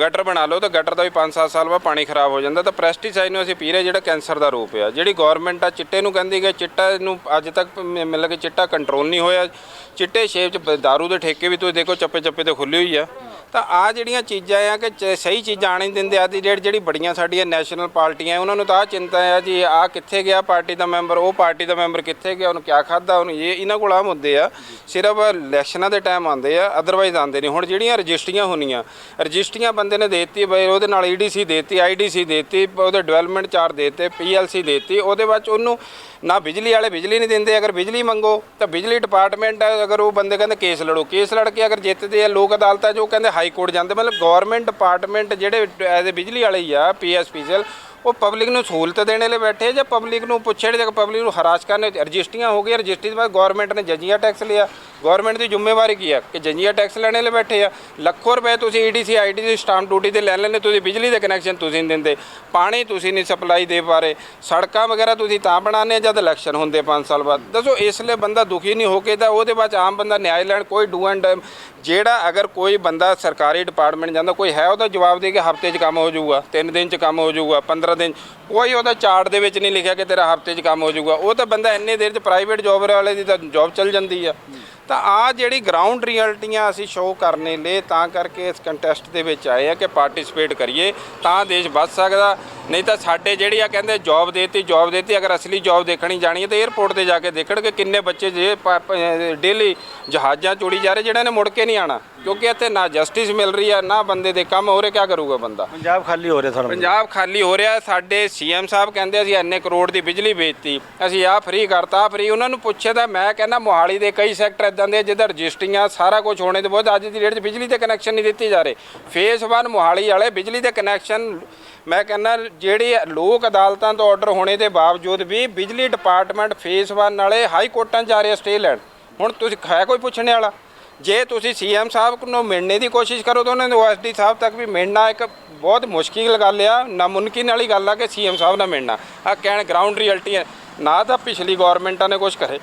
[SPEAKER 10] ਗਟਰ ਬਣਾ ਲਓ, ਤਾਂ ਗਟਰ ਦਾ ਵੀ 5-7 ਸਾਲ ਬਾਅਦ ਪਾਣੀ ਖਰਾਬ ਹੋ ਜਾਂਦਾ, ਤਾਂ ਪ੍ਰੈਸਟੀਸਾਈਡ ਨੂੰ ਅਸੀਂ ਪੀ ਰਹੇ ਜਿਹੜਾ ਕੈਂਸਰ ਦਾ ਰੂਪ ਆ। ਜਿਹੜੀ ਗਵਰਨਮੈਂਟ ਆ, ਚਿੱਟੇ ਨੂੰ ਕਹਿੰਦੀ ਕਿ ਚਿੱਟਾ ਨੂੰ ਅੱਜ ਤੱਕ ਮਤਲਬ ਕਿ ਚਿੱਟਾ ਕੰਟਰੋਲ ਨਹੀਂ ਹੋਇਆ। ਚਿੱਟੇ ਸ਼ੇਪ 'ਚ ਬ- ਦਾਰੂ ਦੇ ਠੇਕੇ ਵੀ ਤੁਸੀਂ ਦੇਖੋ ਚੱਪੇ ਚੱਪੇ ਤੇ ਖੁੱਲੀ ਹੋਈ ਆ। ਤਾਂ ਆ ਜਿਹੜੀਆਂ ਚੀਜ਼ਾਂ ਆ ਕਿ ਚ- ਸਹੀ ਚੀਜ਼ਾਂ ਆਣ ਨਹੀਂ ਦਿੰਦੇ ਆ ਦੀ ਡੇਟ ਜਿਹੜੀ ਬੜੀਆਂ ਸਾਡੀਆਂ ਨੈਸ਼ਨਲ ਪਾਰਟੀਆਂ ਉਹਨਾਂ ਨੂੰ ਤਾਂ ਆਹ ਚਿੰਤਾ ਆ ਜੀ ਆ ਕਿੱਥੇ ਗਿਆ ਪਾਰਟੀ ਦਾ ਮੈਂਬਰ, ਉਹ ਪਾਰਟੀ ਦਾ ਮੈਂਬਰ ਕਿੱਥੇ ਗਿਆ, ਉਹਨੂੰ ਕਿਆ ਖਾਦਾ ਉਹਨੂੰ ਇਹ ਇਹਨਾਂ ਕੋਲ ਆ ਮੁੱਦੇ ਆ, ਸਿਰਫ ਇਲੈਕਸ਼ਨਾਂ ਦੇ ਟਾਈਮ ਆਉਂਦੇ ਆ ਅਦਰਵਾਈਜ਼ ਆਉਂਦੇ ਨਹੀਂ। ਹੁਣ ਜਿਹੜੀਆਂ ਰਜਿਸਟਰੀਆਂ ਹੋਣੀਆਂ, ਰਜਿਸਟਰੀਆਂ ਬੰਦੇ ਨੇ ਦੇਤੀ ਬਈ ਉਹਦੇ ਨਾਲ ਈਡੀਸੀ ਦੇਤੀ ਆਈਡੀਸੀ ਦੇਤੀ, ਉਹਦੇ ਡਿਵੈਲਪਮੈਂਟ ਚਾਰਜ ਦੇਤੇ ਪੀਐਲਸੀ ਦੇਤੀ, ਉਹਦੇ ਬਾਅਦ 'ਚ ਉਹਨੂੰ ਨਾ ਬਿਜਲੀ ਵਾਲੇ ਬਿਜਲੀ ਨਹੀਂ ਦਿੰਦੇ, ਅਗਰ ਬਿਜਲੀ ਮੰਗੋ ਤਾਂ ਬਿਜਲੀ ਡਿਪਾਰਟਮੈਂਟ ਅਗਰ ਉਹ ਬੰਦੇ ਕਹਿੰਦੇ ਕੇਸ ਲੜੋ, ਕੇਸ ਲੜ ਕੇ ਅਗਰ ਜਿੱਤਦੇ ਆ ਲੋਕ ਅਦਾਲਤਾਂ 'ਚ, ਉਹ ਕਹਿੰਦੇ ਹਾਈ ਕੋਰਟ ਜਾਂਦੇ, ਮਤਲਬ ਗਵਰਨਮੈਂਟ ਡਿਪਾਰਟਮੈਂਟ ਜਿਹੜੇ ਐਜ਼ ਅ ਬਿਜਲੀ ਵਾਲੇ ਹੀ ਆ ਪੀਐਸਪੀਸੀਐਲ ਉਹ ਪਬਲਿਕ ਨੂੰ ਸਹੂਲਤ ਦੇਣ ਲਈ ਬੈਠੇ ਜਾਂ ਪਬਲਿਕ ਨੂੰ ਪੁੱਛੇ ਜਾਂ ਪਬਲਿਕ ਨੂੰ ਹਰਾਸ ਕਰਨੇ, ਰਜਿਸਟਰੀਆਂ ਹੋ ਗਈਆਂ, ਰਜਿਸਟਰੀ ਤੋਂ ਬਾਅਦ ਗਵਰਨਮੈਂਟ ਨੇ ਜਜੀਆ ਟੈਕਸ ਲਿਆ। ਗਵਰਨਮੈਂਟ ਦੀ ਜ਼ਿੰਮੇਵਾਰੀ ਕੀ ਆ? ਕਿ ਜਜੀਆ ਟੈਕਸ ਲੈਣੇ ਲਈ ਬੈਠੇ ਆ, ਲੱਖੋਂ ਰੁਪਏ ਤੁਸੀਂ ਈਡੀਸੀ ਆਈਡੀਸੀ ਸਟਾਂਪ ਡਿਊਟੀ ਤੇ ਲੈ ਲੈਂਦੇ, ਤੁਸੀਂ ਬਿਜਲੀ ਦੇ ਕਨੈਕਸ਼ਨ ਤੁਸੀਂ ਨਹੀਂ ਦਿੰਦੇ, ਪਾਣੀ ਤੁਸੀਂ ਨਹੀਂ ਸਪਲਾਈ ਦੇ ਪਾ ਰਹੇ, ਸੜਕਾਂ ਵਗੈਰਾ ਤੁਸੀਂ ਤਾਂ ਬਣਾਉਂਦੇ ਜਦ ਇਲੈਕਸ਼ਨ ਹੁੰਦੇ 5 ਸਾਲ ਬਾਅਦ। ਦੱਸੋ, ਇਸ ਲਈ ਬੰਦਾ ਦੁਖੀ ਨਹੀਂ ਹੋ ਕੇ ਤਾਂ ਉਹਦੇ ਬਾਅਦ 'ਚ ਆਮ ਬੰਦਾ ਨਿਆਂ ਲੈਣ, ਕੋਈ ਡੂ ਐਂਡ ਜਿਹੜਾ ਅਗਰ ਕੋਈ ਬੰਦਾ ਸਰਕਾਰੀ ਡਿਪਾਰਟਮੈਂਟ ਜਾਂਦਾ, ਕੋਈ ਹੈ ਉਹਦਾ ਜਵਾਬ ਦੇ ਕੇ ਹਫ਼ਤੇ 'ਚ ਕੰਮ ਹੋ ਜਾਊਗਾ 3 ਦਿਨ 'ਚ ਕੰਮ ਹੋ ਜਾਊਗਾ 15 ਦਿਨ, ਕੋਈ ਉਹਦਾ ਚਾਰਟ ਦੇ ਵਿੱਚ ਨਹੀਂ ਲਿਖਿਆ ਕਿ ਤੇਰਾ ਹਫ਼ਤੇ 'ਚ ਕੰਮ ਹੋ ਜਾਊਗਾ। ਉਹ ਤਾਂ ਬੰਦਾ ਇੰਨੇ ਦੇਰ 'ਚ ਪ੍ਰਾਈਵੇਟ ਜੌਬ ਵਾਲੇ ਦੀ ਤਾਂ ਜੌਬ ਚੱਲ ਜਾਂਦੀ ਆ। ਤਾਂ ਆ ਜਿਹੜੀ ਗਰਾਊਂਡ ਰਿਐਲਿਟੀਆਂ ਅਸੀਂ ਸ਼ੋਅ ਕਰਨੇ ਲਈ ਤਾਂ ਕਰਕੇ ਇਸ ਕੰਟੈਸਟ ਦੇ ਵਿੱਚ ਆਏ ਆ ਕਿ ਪਾਰਟਿਸਿਪੇਟ ਕਰੀਏ, ਤਾਂ ਦੇਸ਼ ਬਚ ਸਕਦਾ। ਨਹੀਂ ਤਾਂ ਸਾਡੇ ਜਿਹੜੀ ਆ ਕਹਿੰਦੇ ਜੌਬ ਦੇਤੀ ਜੌਬ ਦੇਤੀ, ਅਗਰ ਅਸਲੀ ਜੌਬ ਦੇਖਣੀ ਜਾਣੀ ਹੈ ਤਾਂ 에ਅਰਪੋਰਟ ਤੇ ਜਾ ਕੇ ਦੇਖਣ ਕਿ ਕਿੰਨੇ ਬੱਚੇ ਜੇ ਡੇਲੀ ਜਹਾਜ਼ਾਂ ਚੋੜੀ ਜਾ ਰਹੇ ਜਿਹੜਾ ਨੇ ਮੁੜ ਕੇ ਨਹੀਂ ਆਣਾ ਕਿਉਂਕਿ ਇੱਥੇ ਨਾ ਜਸਟਿਸ ਮਿਲ ਰਹੀ ਆ ਨਾ ਬੰਦੇ ਦੇ ਕੰਮ ਹੋ ਰਹੇ ਕੀ ਕਰੂਗਾ ਬੰਦਾ?
[SPEAKER 1] ਪੰਜਾਬ ਖਾਲੀ ਹੋ ਰਿਹਾ ਥੋੜਾ
[SPEAKER 10] ਪੰਜਾਬ ਖਾਲੀ ਹੋ ਰਿਹਾ ਸਾਡੇ ਸੀਐਮ ਸਾਹਿਬ ਕਹਿੰਦੇ ਅਸੀਂ ਇੰਨੇ ਕਰੋੜ ਦੀ ਬਿਜਲੀ ਵੇਚਤੀ ਅਸੀਂ ਆਹ ਫ੍ਰੀ ਕਰਤਾ ਫ੍ਰੀ ਉਹਨਾਂ ਨੂੰ ਪੁੱਛੇ ਤਾਂ ਮੈਂ ਕਹਿੰਦਾ ਮੋਹਾਲੀ ਦੇ ਕਈ ਸੈਕਟਰ ਇਦਾਂ ਦੇ ਆ ਜਿੱਧਰ ਰਜਿਸਟਰੀਆਂ ਸਾਰਾ ਕੁਝ ਹੋਣੇ ਤੋਂ ਬਾਅਦ ਅੱਜ ਦੀ ਡੇਟ 'ਚ ਬਿਜਲੀ ਦੇ ਕਨੈਕਸ਼ਨ ਨਹੀਂ ਦਿੱਤੇ ਜਾ ਰਹੇ। ਫੇਸ 1 ਮੋਹਾਲੀ ਵਾਲੇ ਬਿਜਲੀ ਦੇ ਕਨੈਕਸ਼ਨ ਮੈਂ ਕਹਿੰਦਾ ਜਿਹੜੀ ਲੋਕ ਅਦਾਲਤਾਂ ਤੋਂ ਆਰਡਰ ਹੋਣੇ ਦੇ ਬਾਵਜੂਦ ਵੀ ਬਿਜਲੀ ਡਿਪਾਰਟਮੈਂਟ ਫੇਸ 1 ਵਾਲੇ ਹਾਈ ਕੋਰਟਾਂ 'ਚ ਜਾ ਰਹੇ ਸਟੇ ਲੈਣ। ਹੁਣ ਤੁਸੀਂ ਹੈ ਕੋਈ ਪੁੱਛਣੇ ਵਾਲਾ? ਜੇ ਤੁਸੀਂ ਸੀਐਮ ਸਾਹਿਬ ਨੂੰ ਮਿਲਣੇ ਦੀ ਕੋਸ਼ਿਸ਼ ਕਰੋ ਤਾਂ ਉਹਨਾਂ ਦੇ ਓਐਸਡੀ ਸਾਹਿਬ ਤੱਕ ਵੀ ਮਿਲਣਾ ਇੱਕ ਬਹੁਤ ਮੁਸ਼ਕਿਲ ਗੱਲ ਆ। ਨਾਮੁਮਕਿਨ ਵਾਲੀ ਗੱਲ ਆ ਕਿ ਸੀਐਮ ਸਾਹਿਬ ਨਾਲ ਮਿਲਣਾ। ਆ ਕਹਿਣ ਗਰਾਊਂਡ ਰਿਐਲਿਟੀ ਹੈ। ਨਾ ਤਾਂ ਪਿਛਲੀ ਗਵਰਨਮੈਂਟਾਂ ਨੇ ਕੁਝ ਕਰੇ।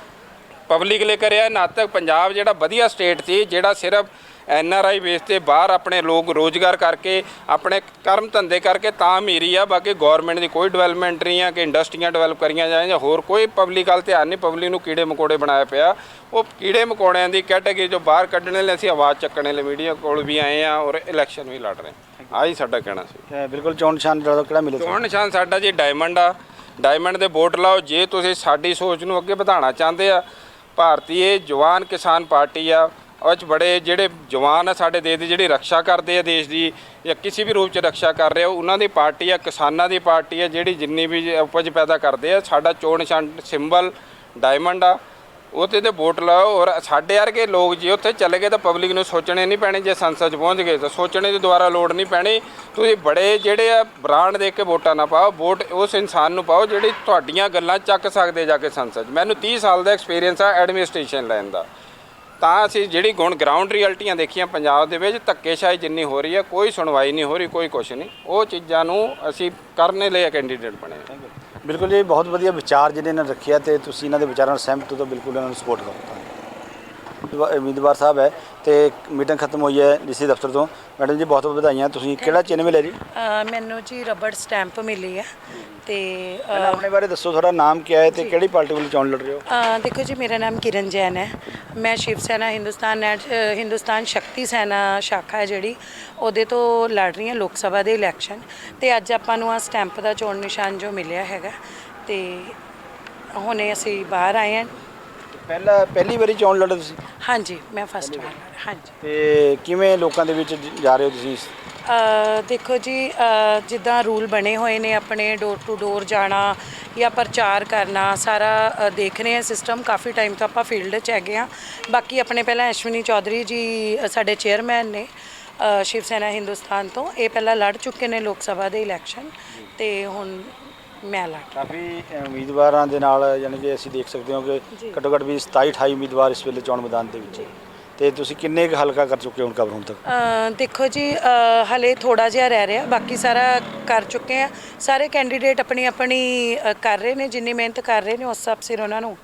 [SPEAKER 10] ਪਬਲਿਕ ਲਈ ਕਰਿਆ ਨਾ ਤੱਕ ਪੰਜਾਬ ਜਿਹੜਾ ਵਧੀਆ ਸਟੇਟ ਸੀ, ਜਿਹੜਾ ਸਿਰਫ ਐਨ ਆਰ ਆਈ ਬੇਸ ਤੇ ਬਾਹਰ ਆਪਣੇ ਲੋਕ ਰੋਜ਼ਗਾਰ ਕਰਕੇ ਆਪਣੇ ਕਰਮ ਧੰਦੇ ਕਰਕੇ ਤਾਂ ਅਮੀਰੀ ਆ ਬਾਕੀ ਗਵਰਨਮੈਂਟ ਦੀ ਕੋਈ ਡਿਵੈਲਪਮੈਂਟ ਨਹੀਂ ਆ ਕਿ ਇੰਡਸਟਰੀਆਂ ਡਿਵੈਲਪ ਕਰੀਆਂ ਜਾਣ ਜਾਂ ਹੋਰ ਕੋਈ ਪਬਲਿਕ ਵੱਲ ਧਿਆਨ ਨਹੀਂ ਪਬਲਿਕ ਨੂੰ ਕੀੜੇ ਮਕੋੜੇ ਬਣਾਇਆ ਪਿਆ। ਉਹ ਕੀੜੇ ਮਕੌੜਿਆਂ ਦੀ ਕੈਟਾਗਰੀ ਜੋ ਬਾਹਰ ਕੱਢਣੇ ਲਈ ਅਸੀਂ ਆਵਾਜ਼ ਚੱਕਣੇ ਲਈ ਮੀਡੀਆ ਕੋਲ ਵੀ ਆਏ ਆ ਔਰ ਇਲੈਕਸ਼ਨ ਵੀ ਲੜ ਰਹੇ ਆਹੀ ਸਾਡਾ ਕਹਿਣਾ ਸੀ।
[SPEAKER 1] ਬਿਲਕੁਲ ਚੋਣ ਨਿਸ਼ਾਨ ਜਿਹੜਾ ਕਿਹੜਾ ਮਿਲੇ
[SPEAKER 10] ਚੋਣ ਨਿਸ਼ਾਨ ਸਾਡਾ ਜੀ ਡਾਇਮੰਡ ਆ। ਡਾਇਮੰਡ ਦੇ ਵੋਟ ਲਾਓ ਜੇ ਤੁਸੀਂ ਸਾਡੀ ਸੋਚ ਨੂੰ ਅੱਗੇ ਵਧਾਉਣਾ ਚਾਹੁੰਦੇ ਆ ਭਾਰਤੀ ਜਵਾਨ ਕਿਸਾਨ ਪਾਰਟੀ ਆ ਉਹ 'ਚ ਬੜੇ ਜਿਹੜੇ ਜਵਾਨ ਆ ਸਾਡੇ ਦੇਸ਼ ਦੀ, ਜਿਹੜੀ ਰੱਖਿਆ ਕਰਦੇ ਆ ਦੇਸ਼ ਦੀ, ਜਾਂ ਕਿਸੇ ਵੀ ਰੂਪ 'ਚ ਰੱਖਿਆ ਕਰ ਰਹੇ ਆ, ਉਹਨਾਂ ਦੀ ਪਾਰਟੀ ਆ, ਕਿਸਾਨਾਂ ਦੀ ਪਾਰਟੀ ਆ, ਜਿਹੜੀ ਜਿੰਨੀ ਵੀ ਉਪਜ ਪੈਦਾ ਕਰਦੇ ਆ, ਸਾਡਾ ਚੋਣ ਨਿਸ਼ਾਨ ਸਿੰਬਲ ਡਾਇਮੰਡ ਆ ਉਹਤੇ ਤੇ ਵੋਟ ਲਾਓ, ਔਰ ਸਾਡੇ ਵਰਗੇ ਲੋਕ ਜੇ ਉੱਥੇ ਚਲੇ ਗਏ ਤਾਂ ਪਬਲਿਕ ਨੂੰ ਸੋਚਣੇ ਨਹੀਂ ਪੈਣੇ, ਜੇ ਸੰਸਦ 'ਚ ਪਹੁੰਚ ਗਏ ਤਾਂ ਸੋਚਣੇ ਦੀ ਦੁਬਾਰਾ ਲੋੜ ਨਹੀਂ ਪੈਣੀ। ਤੁਸੀਂ ਬੜੇ ਜਿਹੜੇ ਆ ਬ੍ਰਾਂਡ ਦੇਖ ਕੇ ਵੋਟਾਂ ਨਾ ਪਾਓ, ਵੋਟ ਉਸ ਇਨਸਾਨ ਨੂੰ ਪਾਓ ਜਿਹੜੀ ਤੁਹਾਡੀਆਂ ਗੱਲਾਂ ਚੱਕ ਸਕਦੇ ਜਾ ਕੇ ਸੰਸਦ 'ਚ। ਮੈਨੂੰ 30 ਸਾਲ ਦਾ ਐਕਸਪੀਰੀਅੰਸ ਆ ਐਡਮਿਨਿਸਟ੍ਰੇਸ਼ਨ ਲੈਣ ਦਾ। ਤਾਂ ਅਸੀਂ ਜਿਹੜੀ ਗੁਣ ਗਰਾਊਂਡ ਰਿਐਲਿਟੀਆਂ ਦੇਖੀਆਂ ਪੰਜਾਬ ਦੇ ਵਿੱਚ ਧੱਕੇਸ਼ਾਹੀ ਜਿੰਨੀ ਹੋ ਰਹੀ ਹੈ ਕੋਈ ਸੁਣਵਾਈ ਨਹੀਂ ਹੋ ਰਹੀ ਕੋਈ ਕੁਛ ਨਹੀਂ। ਉਹ ਚੀਜ਼ਾਂ ਨੂੰ ਅਸੀਂ ਕਰਨੇ ਲਈ ਕੈਂਡੀਡੇਟ ਬਣੇ ਹਾਂ।
[SPEAKER 1] ਬਿਲਕੁਲ ਜੀ ਬਹੁਤ ਵਧੀਆ ਵਿਚਾਰ ਜਿਹੜੇ ਇਹਨਾਂ ਨੇ ਰੱਖਿਆ ਤੇ ਤੁਸੀਂ ਇਹਨਾਂ ਦੇ ਵਿਚਾਰਾਂ ਨਾਲ ਸਹਿਮਤ ਹੋ ਤਾਂ ਬਿਲਕੁਲ ਇਹਨਾਂ ਨੂੰ ਸਪੋਰਟ ਕਰੋ। ਉਮੀਦਵਾ- ਉਮੀਦਵਾਰ ਸਾਹਿਬ ਹੈ ਤੇ ਮੀਟਿੰਗ ਖਤਮ ਹੋਈ ਹੈ ਡੀਸੀ ਦਫ਼ਤਰ ਤੋਂ। ਮੈਡਮ ਜੀ ਬਹੁਤ ਬਹੁਤ ਵਧਾਈਆਂ। ਤੁਸੀਂ ਕਿਹੜਾ ਚਿੰਨ੍ਹ ਮਿਲਿਆ ਜੀ
[SPEAKER 11] ਮੈਨੂੰ ਜੀ ਰਬੜ ਸਟੈਂਪ ਮਿਲੀ ਹੈ। ਤੇ ਅ,
[SPEAKER 1] ਪਹਿਲਾਂ ਆਪਣੇ ਬਾਰੇ ਦੱਸੋ ਤੁਹਾਡਾ ਨਾਮ ਕੀ ਹੈ ਤੇ ਕਿਹੜੀ ਪਾਰਟੀ ਵੱਲੋਂ ਚੋਣ ਲੜ ਰਹੇ ਹੋ?
[SPEAKER 11] ਅ, ਦੇਖੋ ਜੀ ਮੇਰਾ ਨਾਮ ਕਿਰਨ ਜੈਨ ਹੈ। ਮੈਂ ਸ਼ਿਵ ਸੈਨਾ ਹਿੰਦੁਸਤਾਨ ਨੈਟ ਅ, ਹਿੰਦੁਸਤਾਨ ਸ਼ਕਤੀ ਸੈਨਾ ਸ਼ਾਖਾ ਹੈ ਜਿਹੜੀ ਉਹਦੇ ਤੋਂ ਲੜ ਰਹੀ ਹਾਂ ਲੋਕ ਸਭਾ ਦੇ ਇਲੈਕਸ਼ਨ ਤੇ ਅੱਜ ਆਪਾਂ ਨੂੰ ਆ ਸਟੈਂਪ ਦਾ ਚੋਣ ਨਿਸ਼ਾਨ ਜੋ ਮਿਲਿਆ ਹੈਗਾ ਤੇ ਹੁਣੇ ਅਸੀਂ ਬਾਹਰ ਆਏ ਹਾਂ।
[SPEAKER 1] ਪਹਿਲਾ ਪਹਿਲੀ ਵਾਰੀ ਚੋਣ ਲੜੇ ਤੁਸੀਂ?
[SPEAKER 11] ਹਾਂਜੀ ਮੈਂ ਫਸਟ ਵਾਰ। ਹਾਂਜੀ।
[SPEAKER 1] ਤੇ ਕਿਵੇਂ ਲੋਕਾਂ ਦੇ ਵਿੱਚ ਜ- ਜਾ ਰਹੇ ਹੋ ਤੁਸੀਂ?
[SPEAKER 11] ਦੇਖੋ ਜੀ ਜਿੱਦਾਂ ਰੂਲ ਬਣੇ ਹੋਏ ਨੇ ਆਪਣੇ ਡੋਰ ਟੂ ਡੋਰ ਜਾਣਾ ਜਾਂ ਪ੍ਰਚਾਰ ਕਰਨਾ ਸਾਰਾ ਦੇਖ ਰਹੇ ਹਾਂ ਸਿਸਟਮ ਕਾਫੀ ਟਾਈਮ ਤੋਂ ਆਪਾਂ ਫੀਲਡ 'ਚ ਹੈਗੇ ਆ ਬਾਕੀ ਆਪਣੇ ਪਹਿਲਾਂ ਅਸ਼ਵਨੀ ਚੌਧਰੀ ਜੀ ਸਾਡੇ ਚੇਅਰਮੈਨ ਨੇ ਸ਼ਿਵ ਸੈਨਾ ਹਿੰਦੁਸਤਾਨ ਤੋਂ। ਇਹ ਪਹਿਲਾਂ ਲੜ ਚੁੱਕੇ ਨੇ ਲੋਕ ਸਭਾ ਦੇ ਇਲੈਕਸ਼ਨ ਤੇ ਹੁਣ ਮੈਂ ਲੜ
[SPEAKER 1] ਕਾਫੀ ਉਮੀਦਵਾਰਾਂ ਦੇ ਨਾਲ ਯਾਨੀ ਕਿ ਅਸੀਂ ਦੇਖ ਸਕਦੇ ਹਾਂ ਕਿ ਘੱਟੋ ਘੱਟ ਵੀ 27 28 ਉਮੀਦਵਾਰ ਇਸ ਵੇਲੇ ਚੋਣ ਮੈਦਾਨ ਦੇ ਵਿੱਚ ਤੇ ਤੁਸੀਂ ਕਿੰਨੇ ਕੁ ਹਲਕਾ ਕਰ ਚੁੱਕੇ ਹੋ ਹੁਣ ਕਵਰ ਹੁਣ ਤੱਕ?
[SPEAKER 11] ਅ, ਦੇਖੋ ਜੀ ਅ, ਹਲੇ ਥੋੜਾ ਜਿਹਾ ਰਹਿ ਰਿਹਾ ਬਾਕੀ ਸਾਰਾ ਕਰ ਚੁੱਕੇ ਆ ਸਾਰੇ ਕੈਂਡੀਡੇਟ ਆਪਣੀ ਆਪਣੀ ਅ, ਕਰ ਰਹੇ ਨੇ ਜਿੰਨੀ ਮਿਹਨਤ ਕਰ ਰਹੇ ਨੇ ਉਸ ਹਿਸਾਬ ਸਿਰ ਉਹਨਾਂ ਨੂੰ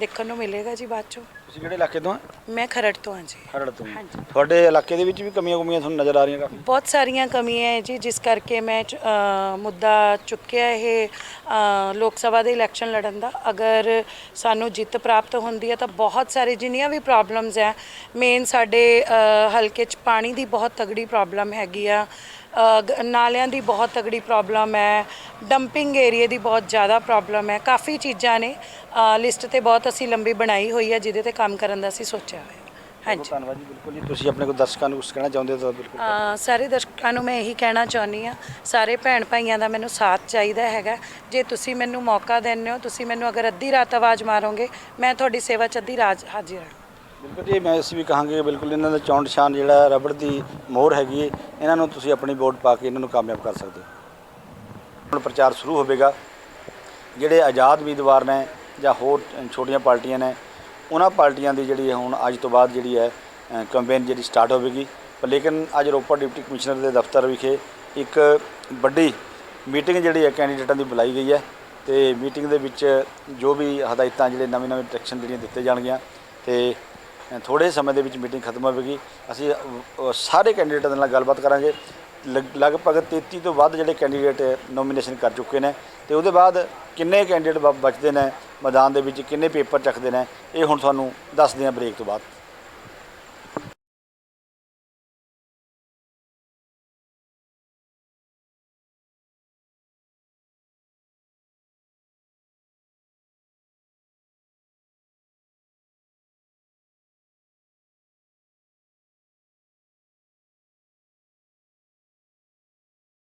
[SPEAKER 11] ਦੇਖਣ ਨੂੰ ਮਿਲੇਗਾ ਜੀ ਬਾਅਦ ਚੋਂ।
[SPEAKER 1] ਤੁਸੀਂ ਕਿਹੜੇ ਇਲਾਕੇ ਤੋਂ ਆ?
[SPEAKER 11] ਮੈਂ ਖਰੜ ਤੋਂ ਹਾਂ ਜੀ।
[SPEAKER 1] ਖਰੜ ਤੋਂ।
[SPEAKER 11] ਹਾਂਜੀ।
[SPEAKER 1] ਤੁਹਾਡੇ ਇਲਾਕੇ ਦੇ ਵਿੱਚ ਵੀ ਕਮੀਆਂ ਕੁਮੀਆਂ ਤੁਹਾਨੂੰ ਨਜ਼ਰ ਆ ਰਹੀਆਂ ਕਾਫੀ?
[SPEAKER 11] ਬਹੁਤ ਸਾਰੀਆਂ ਕਮੀਆਂ ਹੈ ਜੀ ਜਿਸ ਕਰਕੇ ਮੈਂ ਚ- ਅ, ਮੁੱਦਾ ਚੁੱਕਿਆ ਇਹ ਅ, ਲੋਕ ਸਭਾ ਦੇ ਇਲੈਕਸ਼ਨ ਲੜਨ ਦਾ। ਅਗਰ ਸਾਨੂੰ ਜਿੱਤ ਪ੍ਰਾਪਤ ਹੁੰਦੀ ਹੈ ਤਾਂ ਬਹੁਤ ਸਾਰੇ ਜਿੰਨੀਆਂ ਵੀ ਪ੍ਰੋਬਲਮਸ ਹੈ ਮੇਨ ਸਾਡੇ ਅ, ਹਲਕੇ 'ਚ ਪਾਣੀ ਦੀ ਬਹੁਤ ਤਗੜੀ ਪ੍ਰੋਬਲਮ ਹੈਗੀ ਆ। ਅ, ਨਾਲਿਆਂ ਦੀ ਬਹੁਤ ਤਗੜੀ ਪ੍ਰੋਬਲਮ ਹੈ ਡੰਪਿੰਗ ਏਰੀਆ ਦੀ ਬਹੁਤ ਜ਼ਿਆਦਾ ਪ੍ਰੋਬਲਮ ਹੈ ਕਾਫੀ ਚੀਜ਼ਾਂ ਨੇ। ਲਿਸਟ ਤੇ ਬਹੁਤ ਅਸੀਂ ਲੰਬੀ ਬਣਾਈ ਹੋਈ ਹੈ ਜਿਹਦੇ ਤੇ ਕੰਮ ਕਰਨ ਦਾ ਅਸੀਂ ਸੋਚਿਆ ਹੋਇਆ। ਹਾਂਜੀ।
[SPEAKER 1] ਧੰਨਵਾਦ ਜੀ ਬਿਲਕੁਲ ਜੀ। ਤੁਸੀਂ ਆਪਣੇ ਕੋਲ ਦਰਸ਼ਕਾਂ ਨੂੰ ਕੁਝ ਕਹਿਣਾ ਚਾਹੁੰਦੇ ਹੋ ਤਾਂ ਬਿਲਕੁਲ
[SPEAKER 11] ਅ, ਸਾਰੇ ਦਰਸ਼ਕਾਂ ਨੂੰ ਮੈਂ ਇਹੀ ਕਹਿਣਾ ਚਾਹੁੰਦੀ ਆ ਸਾਰੇ ਭੈਣ ਭਾਈਆਂ ਦਾ ਮੈਨੂੰ ਸਾਥ ਚਾਹੀਦਾ ਹੈਗਾ। ਜੇ ਤੁਸੀਂ ਮੈਨੂੰ ਮੌਕਾ ਦਿੰਦੇ ਹੋ ਤੁਸੀਂ ਮੈਨੂੰ ਅਗਰ ਅੱਧੀ ਰਾਤ ਆਵਾਜ਼ ਮਾਰੋਗੇ ਮੈਂ ਤੁਹਾਡੀ ਸੇਵਾ 'ਚ ਅੱਧੀ ਰਾਤ ਹਾਜ਼ਰ ਹਾਂ।
[SPEAKER 1] ਬਿਲਕੁਲ ਜੀ, ਮੈਂ ਅਸੀਂ ਵੀ ਕਹਾਂਗੇ ਬਿਲਕੁਲ ਇਹਨਾਂ ਦਾ ਚੌਂਟ ਨਿਸ਼ਾਨ ਜਿਹੜਾ ਰਬੜ ਦੀ ਮੋਹਰ ਹੈਗੀ ਹੈ, ਇਹਨਾਂ ਨੂੰ ਤੁਸੀਂ ਆਪਣੀ ਵੋਟ ਪਾ ਕੇ ਇਹਨਾਂ ਨੂੰ ਕਾਮਯਾਬ ਕਰ ਸਕਦੇ ਹੋ। ਹੁਣ ਪ੍ਰਚਾਰ ਸ਼ੁਰੂ ਹੋਵੇਗਾ। ਜਿਹੜੇ ਆਜ਼ਾਦ ਉਮੀਦਵਾਰ ਨੇ ਜਾਂ ਹੋਰ ਛੋਟੀਆਂ ਪਾਰਟੀਆਂ ਨੇ, ਉਹਨਾਂ ਪਾਰਟੀਆਂ ਦੀ ਜਿਹੜੀ ਹੁਣ ਅੱਜ ਤੋਂ ਬਾਅਦ ਜਿਹੜੀ ਹੈ ਕੰਪੇਨ ਜਿਹੜੀ ਸਟਾਰਟ ਹੋਵੇਗੀ। ਪਰ ਲੇਕਿਨ ਅੱਜ ਰੋਪੜ ਡਿਪਟੀ ਕਮਿਸ਼ਨਰ ਦੇ ਦਫ਼ਤਰ ਵਿਖੇ ਇੱਕ ਵੱਡੀ ਮੀਟਿੰਗ ਜਿਹੜੀ ਹੈ ਕੈਂਡੀਡੇਟਾਂ ਦੀ ਬੁਲਾਈ ਗਈ ਹੈ ਤੇ ਮੀਟਿੰਗ ਦੇ ਵਿੱਚ ਜੋ ਵੀ ਹਦਾਇਤਾਂ ਜਿਹੜੇ ਨਵੇਂ ਨਵੇਂ ਡਾਇਰੈਕਸ਼ਨ ਜਿਹੜੀਆਂ ਦਿੱਤੇ ਜਾਣਗੀਆਂ ਤੇ ਥੋੜੇ ਸਮੇਂ ਦੇ ਵਿੱਚ ਮੀਟਿੰਗ ਖਤਮ ਹੋਵੇਗੀ। ਅਸੀਂ ਅ, ਸਾਰੇ ਕੈਂਡੀਡੇਟਾਂ ਦੇ ਨਾਲ ਗੱਲਬਾਤ ਕਰਾਂਗੇ। ਲਗ- ਲਗਭਗ 33 ਤੋਂ ਵੱਧ ਜਿਹੜੇ ਕੈਂਡੀਡੇਟ ਨੋਮੀਨੇਸ਼ਨ ਕਰ ਚੁੱਕੇ ਨੇ ਤੇ ਉਹਦੇ ਬਾਅਦ ਕਿੰਨੇ ਕੈਂਡੀਡੇਟ ਬ- ਬਚਦੇ ਨੇ? ਮੈਦਾਨ ਦੇ ਵਿੱਚ ਕਿੰਨੇ ਪੇਪਰ ਚੱਕਦੇ ਨੇ? ਇਹ ਹੁਣ ਤੁਹਾਨੂੰ ਦੱਸਦੇ ਹਾਂ ਬ੍ਰੇਕ ਤੋਂ ਬਾਅਦ।